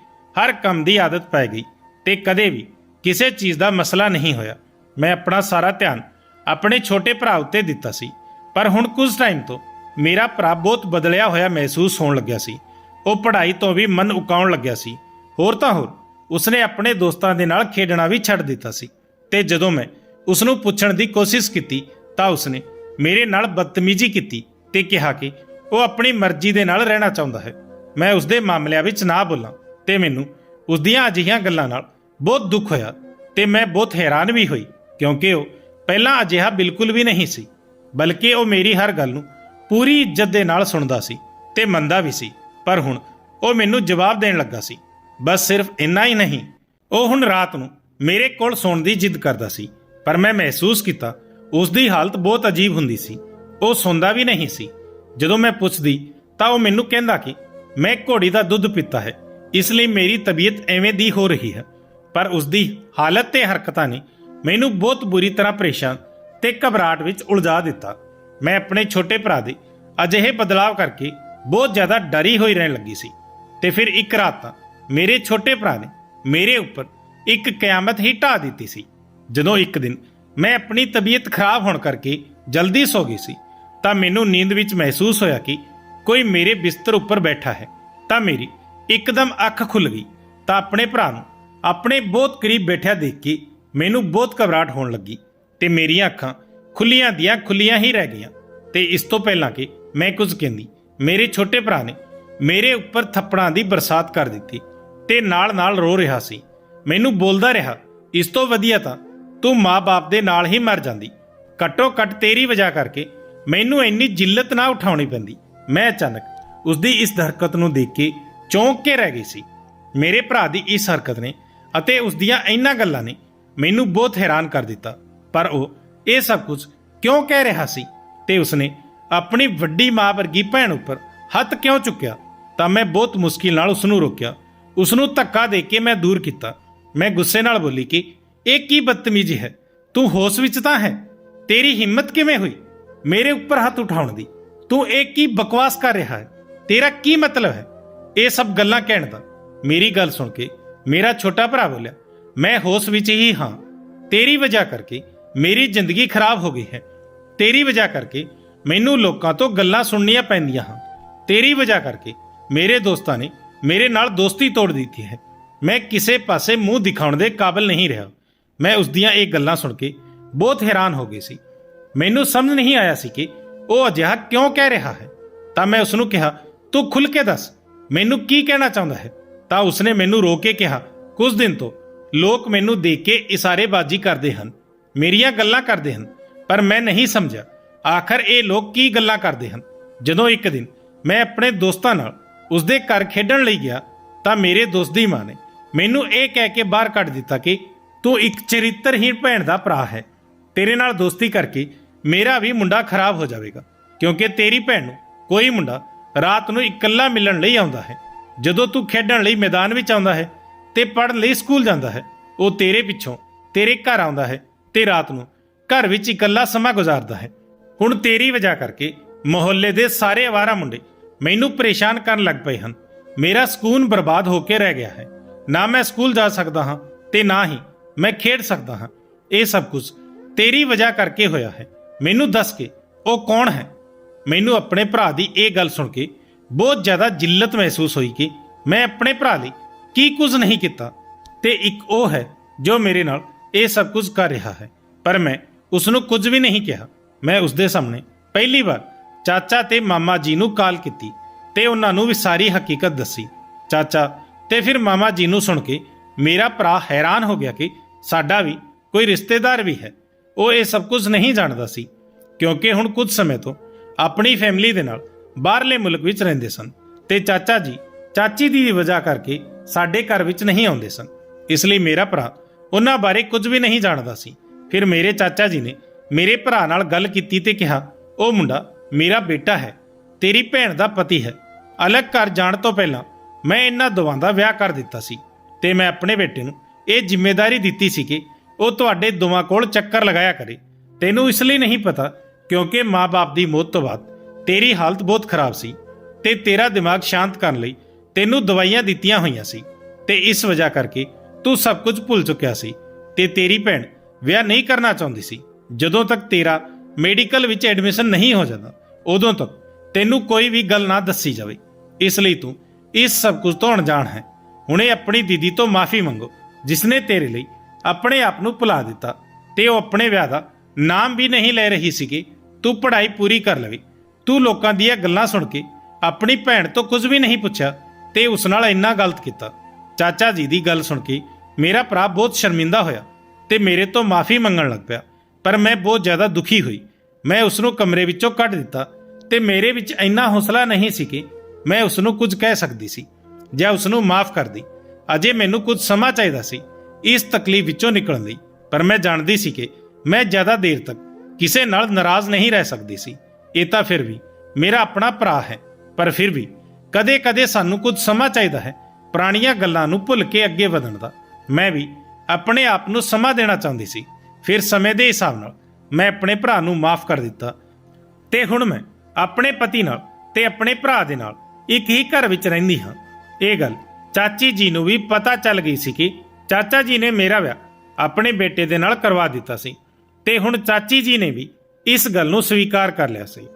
ਹਰ ਕੰਮ ਦੀ ਆਦਤ ਪੈ ਗਈ ਤੇ ਕਦੇ ਵੀ ਕਿਸੇ ਚੀਜ਼ ਦਾ ਮਸਲਾ ਨਹੀਂ ਹੋਇਆ। ਮੈਂ ਆਪਣਾ ਸਾਰਾ ਧਿਆਨ ਆਪਣੇ ਛੋਟੇ ਭਰਾ ਉੱਤੇ ਦਿੱਤਾ ਸੀ। ਪਰ ਹੁਣ ਕੁਝ ਟਾਈਮ ਤੋਂ ਮੇਰਾ ਭਰਾ ਬਹੁਤ ਬਦਲਿਆ ਹੋਇਆ ਮਹਿਸੂਸ ਹੋਣ ਲੱਗਿਆ ਸੀ। ਉਹ ਪੜ੍ਹਾਈ ਤੋਂ ਵੀ ਮਨ ਉਕਾਉਣ ਲੱਗਿਆ ਸੀ। ਹੋਰ ਤਾਂ ਹੋਰ, ਉਸਨੇ ਆਪਣੇ ਦੋਸਤਾਂ ਦੇ ਨਾਲ ਖੇਡਣਾ ਵੀ ਛੱਡ ਦਿੱਤਾ ਸੀ। ਤੇ ਜਦੋਂ ਮੈਂ ਉਸ ਨੂੰ ਪੁੱਛਣ ਦੀ ਕੋਸ਼ਿਸ਼ ਕੀਤੀ, ਤਾਂ ਉਸਨੇ ਮੇਰੇ ਨਾਲ ਬਦਤਮੀਜ਼ੀ ਕੀਤੀ ਤੇ ਕਿਹਾ ਕਿ ਉਹ ਆਪਣੀ ਮਰਜ਼ੀ ਦੇ ਨਾਲ ਰਹਿਣਾ ਚਾਹੁੰਦਾ ਹੈ। ਮੈਂ ਉਸ ਦੇ ਮਾਮਲਿਆਂ ਵਿੱਚ ਨਾ ਬੋਲਾਂ ਤੇ ਮੈਨੂੰ ਉਸ ਦੀਆਂ ਅਜਿਹੀਆਂ ਗੱਲਾਂ ਨਾਲ ਬਹੁਤ ਦੁੱਖ ਹੋਇਆ ਤੇ ਮੈਂ ਬਹੁਤ ਹੈਰਾਨ ਵੀ ਹੋਈ। ਕਿਉਂਕਿ ਉਹ ਪਹਿਲਾਂ ਅਜਿਹਾ ਬਿਲਕੁਲ ਵੀ ਨਹੀਂ ਸੀ, ਬਲਕਿ ਉਹ ਮੇਰੀ ਹਰ ਗੱਲ ਨੂੰ ਪੂਰੀ ਇੱਜ਼ਤ ਦੇ ਨਾਲ ਸੁਣਦਾ ਸੀ ਤੇ ਮੰਨਦਾ ਵੀ ਸੀ। ਪਰ ਹੁਣ ਉਹ ਮੈਨੂੰ ਜਵਾਬ ਦੇਣ ਲੱਗਾ ਸੀ। ਬਸ ਸਿਰਫ ਇੰਨਾ ਹੀ ਨਹੀਂ, ਉਹ ਹੁਣ ਰਾਤ ਨੂੰ ਮੇਰੇ ਕੋਲ ਸੌਣ ਦੀ ਜਿੱਦ ਕਰਦਾ ਸੀ। ਪਰ ਮੈਂ ਮਹਿਸੂਸ ਕੀਤਾ ਉਸ ਦੀ ਹਾਲਤ ਬਹੁਤ ਅਜੀਬ ਹੁੰਦੀ ਸੀ। ਉਹ ਸੌਂਦਾ ਵੀ ਨਹੀਂ ਸੀ। ਜਦੋਂ ਮੈਂ ਪੁੱਛਦੀ, ਤਾਂ ਉਹ ਮੈਨੂੰ ਕਹਿੰਦਾ ਕਿ ਮੈਂ ਘੋੜੀ ਦਾ ਦੁੱਧ ਪੀਤਾ ਹੈ, ਇਸ ਲਈ ਮੇਰੀ ਤਬੀਅਤ ਐਵੇਂ ਦੀ ਹੋ ਰਹੀ ਹੈ। ਪਰ ਉਸ ਦੀ ਹਾਲਤ ਤੇ ਹਰਕਤਾਂ ਨੇ ਮੈਨੂੰ ਬਹੁਤ ਬੁਰੀ ਤਰ੍ਹਾਂ ਪਰੇਸ਼ਾਨ ਤੇ ਘਬਰਾਹਟ ਵਿੱਚ ਉਲਝਾ ਦਿੱਤਾ। ਮੈਂ ਆਪਣੇ ਛੋਟੇ ਭਰਾ ਦੇ ਅਜਿਹੇ ਬਦਲਾਅ ਕਰਕੇ ਬਹੁਤ ਜ਼ਿਆਦਾ ਡਰੀ ਹੋਈ ਰਹਿਣ ਲੱਗੀ ਸੀ ਤੇ ਫਿਰ ਇੱਕ ਰਾਤ ਮੇਰੇ ਛੋਟੇ ਭਰਾ ਨੇ ਮੇਰੇ ਉੱਪਰ ਇੱਕ ਕਿਆਮਤ ਹੀ ਢਾ ਦਿੱਤੀ ਸੀ। ਜਦੋਂ ਇੱਕ ਦਿਨ ਮੈਂ ਆਪਣੀ ਤਬੀਅਤ ਖਰਾਬ ਹੋਣ ਕਰਕੇ ਜਲਦੀ ਸੋ ਗਈ ਸੀ, ਤਾਂ ਮੈਨੂੰ ਨੀਂਦ ਵਿੱਚ ਮਹਿਸੂਸ ਹੋਇਆ ਕਿ ਕੋਈ ਮੇਰੇ ਬਿਸਤਰ ਉੱਪਰ ਬੈਠਾ ਹੈ, ਤਾਂ ਮੇਰੀ ਇੱਕਦਮ ਅੱਖ ਖੁੱਲ ਗਈ, ਤਾਂ ਆਪਣੇ ਭਰਾ ਨੂੰ ਆਪਣੇ ਬਹੁਤ ਕਰੀਬ ਬੈਠਿਆ ਦੇਖ ਕੇ ਮੈਨੂੰ ਬਹੁਤ ਘਬਰਾਹਟ ਹੋਣ ਲੱਗੀ ਤੇ ਮੇਰੀਆਂ ਅੱਖਾਂ ਖੁੱਲੀਆਂ ਦੀਆਂ ਖੁੱਲੀਆਂ ਹੀ ਰਹਿ ਗਈਆਂ ਤੇ ਇਸ ਤੋਂ ਪਹਿਲਾਂ ਕਿ ਮੈਂ ਕੁਝ ਕਹਿੰਦੀ, ਮੇਰੇ ਛੋਟੇ ਭਰਾ ਨੇ ਮੇਰੇ ਉੱਪਰ ਥੱਪੜਾਂ ਦੀ ਬਰਸਾਤ ਕਰ ਦਿੱਤੀ ਤੇ ਨਾਲ-ਨਾਲ ਰੋ ਰਿਹਾ ਸੀ। ਮੈਨੂੰ ਬੋਲਦਾ ਰਿਹਾ, ਇਸ ਤੋਂ ਵਧੀਆ ਤਾਂ ਤੂੰ ਮਾਂ-ਬਾਪ ਦੇ ਨਾਲ ਹੀ ਮਰ ਜਾਂਦੀ। ਘੱਟੋ ਘੱਟ ਤੇਰੀ ਵਜ੍ਹਾ ਕਰਕੇ ਮੈਨੂੰ ਇੰਨੀ ਜਿੱਲਤ ਨਾ ਉਠਾਉਣੀ ਪੈਂਦੀ। ਮੈਂ ਅਚਾਨਕ ਉਸ ਦੀ ਇਸ ਹਰਕਤ ਨੂੰ ਦੇਖ ਕੇ ਚੌਂਕ ਕੇ ਰਹਿ ਗਈ ਸੀ। ਮੇਰੇ ਭਰਾ ਦੀ ਇਸ ਹਰਕਤ ਨੇ ਅਤੇ ਉਸ ਦੀਆਂ ਇਹਨਾਂ ਗੱਲਾਂ ਨੇ ਮੈਨੂੰ ਬਹੁਤ ਹੈਰਾਨ ਕਰ ਦਿੱਤਾ, ਪਰ ਉਹ ਇਹ ਸਭ ਕੁਝ ਕਿਉਂ ਕਹਿ ਰਿਹਾ ਸੀ? ਤੇ ਉਸਨੇ ਆਪਣੀ ਵੱਡੀ ਮਾਂ ਵਰਗੀ ਭੈਣ ਉੱਪਰ ਹੱਥ ਕਿਉਂ ਚੁੱਕਿਆ? ਤਾਂ ਮੈਂ ਬਹੁਤ ਮੁਸ਼ਕਿਲ ਨਾਲ ਉਸ ਨੂੰ ਰੋਕਿਆ। ਉਸ ਨੂੰ ਧੱਕਾ ਦੇ ਕੇ ਮੈਂ ਦੂਰ ਕੀਤਾ। ਮੈਂ ਗੁੱਸੇ ਨਾਲ ਬੋਲੀ ਕਿ, ਇਹ ਕੀ ਬਦਤਮੀਜ਼ੀ ਹੈ? ਤੂੰ ਹੋਸ਼ ਵਿੱਚ ਤਾਂ ਹੈ? ਤੇਰੀ ਹਿੰਮਤ ਕਿਵੇਂ ਹੋਈ? ਮੇਰੇ ਉੱਪਰ ਹੱਥ ਉਠਾਉਣ ਦੀ? ਤੂੰ ਇਹ ਕੀ ਬਕਵਾਸ ਕਰ ਰਿਹਾ ਹੈ? ਤੇਰਾ ਕੀ ਮਤਲਬ ਹੈ? ਇਹ ਸਭ ਗੱਲਾਂ ਕਹਿਣ ਦਾ ਮੇਰੀ ਗੱਲ ਸੁਣ ਕੇ ਮੇਰਾ ਛੋਟਾ ਭਰਾ ਬੋਲਿਆ ਮੈਂ ਹੋਸ਼ ਵਿੱਚ ਹੀ ਹਾਂ। ਤੇਰੀ ਵਜ੍ਹਾ ਕਰਕੇ ਮੇਰੀ ਜ਼ਿੰਦਗੀ ਖਰਾਬ ਹੋ ਗਈ ਹੈ। ਤੇਰੀ ਵਜ੍ਹਾ ਕਰਕੇ ਮੈਨੂੰ ਲੋਕਾਂ ਤੋਂ ਗੱਲਾਂ ਸੁਣਨੀਆਂ ਪੈਂਦੀਆਂ ਹਨ। ਤੇਰੀ ਵਜ੍ਹਾ ਕਰਕੇ ਮੇਰੇ ਦੋਸਤਾਂ ਨੇ ਮੇਰੇ ਨਾਲ ਦੋਸਤੀ ਤੋੜ ਦਿੱਤੀ ਹੈ। ਮੈਂ ਕਿਸੇ ਪਾਸੇ ਮੂੰਹ ਦਿਖਾਉਣ ਦੇ ਕਾਬਿਲ ਨਹੀਂ ਰਿਹਾ। ਮੈਂ ਉਸ ਦੀਆਂ ਇਹ ਗੱਲਾਂ ਸੁਣ ਕੇ ਬਹੁਤ ਹੈਰਾਨ ਹੋ ਗਈ ਸੀ। ਮੈਨੂੰ ਸਮਝ ਨਹੀਂ ਆਇਆ ਸੀ ਕਿ ਉਹ ਅਜਿਹਾ ਕਿਉਂ ਕਹਿ ਰਿਹਾ ਹੈ। ਤਾਂ ਮੈਂ ਉਸ ਨੂੰ ਕਿਹਾ, ਤੂੰ ਖੁੱਲ ਕੇ ਦੱਸ, ਮੈਨੂੰ ਕੀ ਕਹਿਣਾ ਚਾਹੁੰਦਾ ਹੈ? ਤਾਂ ਉਸਨੇ ਮੈਨੂੰ ਰੋ ਕੇ ਕਿਹਾ, ਕੁਝ ਦਿਨ ਤੋਂ ਲੋਕ ਮੈਨੂੰ ਦੇਖ ਕੇ ਇਸ਼ਾਰੇਬਾਜ਼ੀ ਕਰਦੇ ਹਨ, ਮੇਰੀਆਂ ਗੱਲਾਂ ਕਰਦੇ ਹਨ, ਪਰ ਮੈਂ ਨਹੀਂ ਸਮਝਿਆ। ਆਖਰ ਇਹ ਲੋਕ ਕੀ ਗੱਲਾਂ ਕਰਦੇ ਹਨ? ਜਦੋਂ ਇੱਕ ਦਿਨ ਮੈਂ ਆਪਣੇ ਦੋਸਤਾਂ ਨਾਲ ਉਸਦੇ ਘਰ ਖੇਡਣ ਲਈ ਗਿਆ, ਤਾਂ ਮੇਰੇ ਦੋਸਤ ਦੀ ਮਾਂ ਨੇ ਮੈਨੂੰ ਇਹ ਕਹਿ ਕੇ ਬਾਹਰ ਕੱਢ ਦਿੱਤਾ ਕਿ ਤੂੰ ਇੱਕ ਚਰਿੱਤਰਹੀਣ ਭੈਣ ਦਾ ਭਰਾ ਹੈ। ਤੇਰੇ ਨਾਲ ਦੋਸਤੀ ਕਰਕੇ ਮੇਰਾ ਵੀ ਮੁੰਡਾ ਖਰਾਬ ਹੋ ਜਾਵੇਗਾ, ਕਿਉਂਕਿ ਤੇਰੀ ਭੈਣ ਨੂੰ ਕੋਈ ਮੁੰਡਾ ਰਾਤ ਨੂੰ ਇਕੱਲਾ ਮਿਲਣ ਲਈ ਆਉਂਦਾ ਹੈ। ਜਦੋਂ ਤੂੰ ਖੇਡਣ ਲਈ ਮੈਦਾਨ ਵਿੱਚ ਆਉਂਦਾ ਹੈ ਤੇ ਪੜ੍ਹਨ ਲਈ ਸਕੂਲ ਜਾਂਦਾ ਹੈ। ਉਹ ਤੇਰੇ ਪਿੱਛੋਂ, ਤੇਰੇ ਘਰ ਆਉਂਦਾ ਹੈ ਤੇ ਰਾਤ ਨੂੰ ਘਰ ਵਿੱਚ ਇਕੱਲਾ ਸਮਾਂ ਗੁਜ਼ਾਰਦਾ ਹੈ। ਹੁਣ ਤੇਰੀ ਵਜ੍ਹਾ ਕਰਕੇ ਮੁਹੱਲੇ ਦੇ ਸਾਰੇ ਆਵਾਰਾ ਮੁੰਡੇ ਮੈਨੂੰ ਪਰੇਸ਼ਾਨ ਕਰਨ ਲੱਗ ਪਏ ਹਨ। ਮੇਰਾ ਸਕੂਨ ਬਰਬਾਦ ਹੋ ਕੇ ਰਹਿ ਗਿਆ ਹੈ। ਨਾ ਮੈਂ ਸਕੂਲ ਜਾ ਸਕਦਾ ਹਾਂ ਤੇ ਨਾ ਹੀ ਮੈਂ ਖੇਡ ਸਕਦਾ ਹਾਂ। ਇਹ ਸਭ ਕੁਝ ਤੇਰੀ ਵਜ੍ਹਾ ਕਰਕੇ ਹੋਇਆ ਹੈ। ਮੈਨੂੰ ਦੱਸ ਕੇ ਉਹ ਕੌਣ ਹੈ? ਮੈਨੂੰ ਆਪਣੇ ਭਰਾ ਦੀ ਇਹ ਗੱਲ ਸੁਣ ਕੇ ਬਹੁਤ ਜ਼ਿਆਦਾ ਜਿੱਲਤ ਮਹਿਸੂਸ ਹੋਈ ਕਿ ਮੈਂ ਆਪਣੇ ਭਰਾ ਲਈ ਕੀ ਕੁਝ ਨਹੀਂ ਕੀਤਾ? ਤੇ ਇੱਕ ਉਹ ਹੈ ਜੋ ਮੇਰੇ ਨਾਲ ਇਹ ਸਭ ਕੁਝ ਕਰ ਰਿਹਾ ਹੈ। ਪਰ ਮੈਂ ਉਸ ਨੂੰ ਕੁਝ ਵੀ ਨਹੀਂ ਕਿਹਾ। ਮੈਂ ਉਸ ਦੇ ਸਾਹਮਣੇ ਪਹਿਲੀ ਵਾਰ ਚਾਚਾ ਤੇ ਮਾਮਾ ਜੀ ਨੂੰ ਕਾਲ ਕੀਤੀ ਤੇ ਉਹਨਾਂ ਨੂੰ ਵੀ ਸਾਰੀ ਹਕੀਕਤ ਦੱਸੀ। ਚਾਚਾ ਤੇ ਫਿਰ ਮਾਮਾ ਜੀ ਨੂੰ ਸੁਣ ਕੇ ਮੇਰਾ ਭਰਾ ਹੈਰਾਨ ਹੋ ਗਿਆ ਕਿ ਸਾਡਾ ਵੀ ਕੋਈ ਰਿਸ਼ਤੇਦਾਰ ਵੀ ਹੈ। ਉਹ ਇਹ ਸਭ ਕੁਝ ਨਹੀਂ ਜਾਣਦਾ ਸੀ, ਕਿਉਂਕਿ ਹੁਣ ਕੁਝ ਸਮੇਂ ਤੋਂ ਆਪਣੀ ਫੈਮਿਲੀ ਦੇ ਨਾਲ ਬਾਹਰਲੇ ਮੁਲਕ ਵਿੱਚ ਰਹਿੰਦੇ ਸਨ ਤੇ ਚਾਚਾ ਜੀ ਚਾਚੀ ਦੀ ਵਜ੍ਹਾ ਕਰਕੇ ਸਾਡੇ ਘਰ ਵਿੱਚ ਨਹੀਂ ਆਉਂਦੇ ਸਨ। ਇਸ ਲਈ ਮੇਰਾ ਭਰਾ ਉਹਨਾਂ ਬਾਰੇ ਕੁਝ ਵੀ ਨਹੀਂ ਜਾਣਦਾ ਸੀ। ਫਿਰ ਮੇਰੇ ਚਾਚਾ ਜੀ ਨੇ ਮੇਰੇ ਭਰਾ ਨਾਲ ਗੱਲ ਕੀਤੀ ਤੇ ਕਿਹਾ, ਉਹ ਮੁੰਡਾ ਮੇਰਾ ਬੇਟਾ ਹੈ, ਤੇਰੀ ਭੈਣ ਦਾ ਪਤੀ ਹੈ। ਅਲੱਗ ਘਰ ਜਾਣ ਤੋਂ ਪਹਿਲਾਂ ਮੈਂ ਇਹਨਾਂ ਦੋਵਾਂ ਦਾ ਵਿਆਹ ਕਰ ਦਿੱਤਾ ਸੀ ਤੇ ਮੈਂ ਆਪਣੇ ਬੇਟੇ ਨੂੰ ਇਹ ਜ਼ਿੰਮੇਵਾਰੀ ਦਿੱਤੀ ਸੀ ਕਿ ਉਹ ਤੁਹਾਡੇ ਦੋਵਾਂ ਕੋਲ ਚੱਕਰ ਲਗਾਇਆ ਕਰੇ। ਤੈਨੂੰ ਇਸ ਲਈ ਨਹੀਂ ਪਤਾ ਕਿਉਂਕਿ ਮਾਂ-ਬਾਪ ਦੀ ਮੌਤ ਤੋਂ ਬਾਅਦ ਤੇਰੀ ਹਾਲਤ ਬਹੁਤ ਖਰਾਬ ਸੀ ਤੇ ਤੇਰਾ ਦਿਮਾਗ ਸ਼ਾਂਤ ਕਰਨ ਲਈ ਤੈਨੂੰ ਦਵਾਈਆਂ ਦਿੱਤੀਆਂ ਹੋਈਆਂ ਸੀ ਤੇ ਇਸ ਵਜ੍ਹਾ ਕਰਕੇ ਤੂੰ ਸਭ ਕੁਝ ਭੁੱਲ ਚੁੱਕਿਆ ਸੀ ਤੇ ਤੇਰੀ ਭੈਣ ਵਿਆਹ ਨਹੀਂ ਕਰਨਾ ਚਾਹੁੰਦੀ ਸੀ। ਜਦੋਂ ਤੱਕ ਤੇਰਾ ਮੈਡੀਕਲ ਵਿੱਚ ਐਡਮਿਸ਼ਨ ਨਹੀਂ ਹੋ ਜਾਂਦਾ, ਉਦੋਂ ਤੱਕ ਤੈਨੂੰ ਕੋਈ ਵੀ ਗੱਲ ਨਾ ਦੱਸੀ ਜਾਵੇ। ਇਸ ਲਈ ਤੂੰ ਇਸ ਸਭ ਕੁਝ ਤੋਂ ਅਣਜਾਣ ਹੈ। ਹੁਣੇ ਆਪਣੀ ਦੀਦੀ ਤੋਂ ਮਾਫੀ ਮੰਗੋ, ਜਿਸਨੇ ਤੇਰੇ ਲਈ ਆਪਣੇ ਆਪ ਨੂੰ ਭੁਲਾ ਦਿੱਤਾ ਤੇ ਉਹ ਆਪਣੇ ਵਿਆਹ ਦਾ ਨਾਮ ਵੀ ਨਹੀਂ ਲੈ ਰਹੀ ਸੀ ਕਿ ਤੂੰ ਪੜ੍ਹਾਈ ਪੂਰੀ ਕਰ ਲਵੇ। ਤੂੰ ਲੋਕਾਂ ਦੀਆਂ ਗੱਲਾਂ ਸੁਣ ਕੇ ਆਪਣੀ ਭੈਣ ਤੋਂ ਕੁਝ ਵੀ ਨਹੀਂ ਪੁੱਛਿਆ ਤੇ ਉਸ ਨਾਲ ਇੰਨਾ ਗਲਤ ਕੀਤਾ। ਚਾਚਾ ਜੀ ਦੀ ਗੱਲ ਸੁਣ ਕੇ ਮੇਰਾ ਭਰਾ ਬਹੁਤ ਸ਼ਰਮਿੰਦਾ ਹੋਇਆ ਤੇ ਮੇਰੇ ਤੋਂ ਮਾਫੀ ਮੰਗਣ ਲੱਗ ਪਿਆ। ਪਰ ਮੈਂ ਬਹੁਤ ਜ਼ਿਆਦਾ ਦੁਖੀ ਹੋਈ। ਮੈਂ ਉਸ ਨੂੰ ਕਮਰੇ ਵਿੱਚੋਂ ਕੱਢ ਦਿੱਤਾ ਤੇ ਮੇਰੇ ਵਿੱਚ ਇੰਨਾ ਹੌਸਲਾ ਨਹੀਂ ਸੀ ਕਿ ਮੈਂ ਉਸ ਨੂੰ ਕੁਝ ਕਹਿ ਸਕਦੀ ਸੀ ਜਾਂ ਉਸ ਨੂੰ ਮਾਫ ਕਰਦੀ ਅਜੇ ਮੈਨੂੰ ਕੁਝ ਸਮਾਂ ਚਾਹੀਦਾ ਸੀ ਇਸ ਤਕਲੀਫ ਵਿੱਚੋਂ ਨਿਕਲਣ ਲਈ। ਪਰ ਮੈਂ ਜਾਣਦੀ ਸੀ ਕਿ ਮੈਂ ਜ਼ਿਆਦਾ ਦੇਰ ਤੱਕ ਕਿਸੇ ਨਾਲ ਨਾਰਾਜ਼ ਨਹੀਂ ਰਹਿ ਸਕਦੀ ਸੀ। ਇਹ ਤਾਂ ਫਿਰ ਵੀ ਮੇਰਾ ਆਪਣਾ ਭਰਾ ਹੈ, ਪਰ ਫਿਰ ਵੀ ਕਦੇ-ਕਦੇ ਸਾਨੂੰ ਕੁਝ ਸਮਾਂ ਚਾਹੀਦਾ ਹੈ ਪੁਰਾਣੀਆਂ ਗੱਲਾਂ ਨੂੰ ਭੁੱਲ ਕੇ ਅੱਗੇ ਵਧਣ ਦਾ। ਮੈਂ ਵੀ ਆਪਣੇ ਆਪ ਨੂੰ ਸਮਾਂ ਦੇਣਾ ਚਾਹੁੰਦੀ ਸੀ। ਫਿਰ ਸਮੇਂ ਦੇ ਹਿਸਾਬ ਨਾਲ ਮੈਂ ਆਪਣੇ ਭਰਾ ਨੂੰ ਮਾਫ ਕਰ ਦਿੱਤਾ। ਤੇ ਹੁਣ ਮੈਂ ਆਪਣੇ ਪਤੀ ਨਾਲ ਤੇ ਆਪਣੇ ਭਰਾ ਦੇ ਨਾਲ ਇੱਕ ਹੀ ਘਰ ਵਿੱਚ ਰਹਿੰਦੀ ਹਾਂ। ਇਹ ਗੱਲ ਚਾਚੀ ਜੀ ਨੂੰ ਵੀ ਪਤਾ ਚੱਲ ਗਈ ਸੀ ਕਿ ਚਾਚਾ ਜੀ ਨੇ ਮੇਰਾ ਵਿਆਹ ਆਪਣੇ ਬੇਟੇ ਦੇ ਨਾਲ ਕਰਵਾ ਦਿੱਤਾ ਸੀ। ਤੇ ਹੁਣ ਚਾਚੀ ਜੀ ਨੇ ਵੀ ਇਸ ਗੱਲ ਨੂੰ ਸਵੀਕਾਰ ਕਰ ਲਿਆ ਸੀ।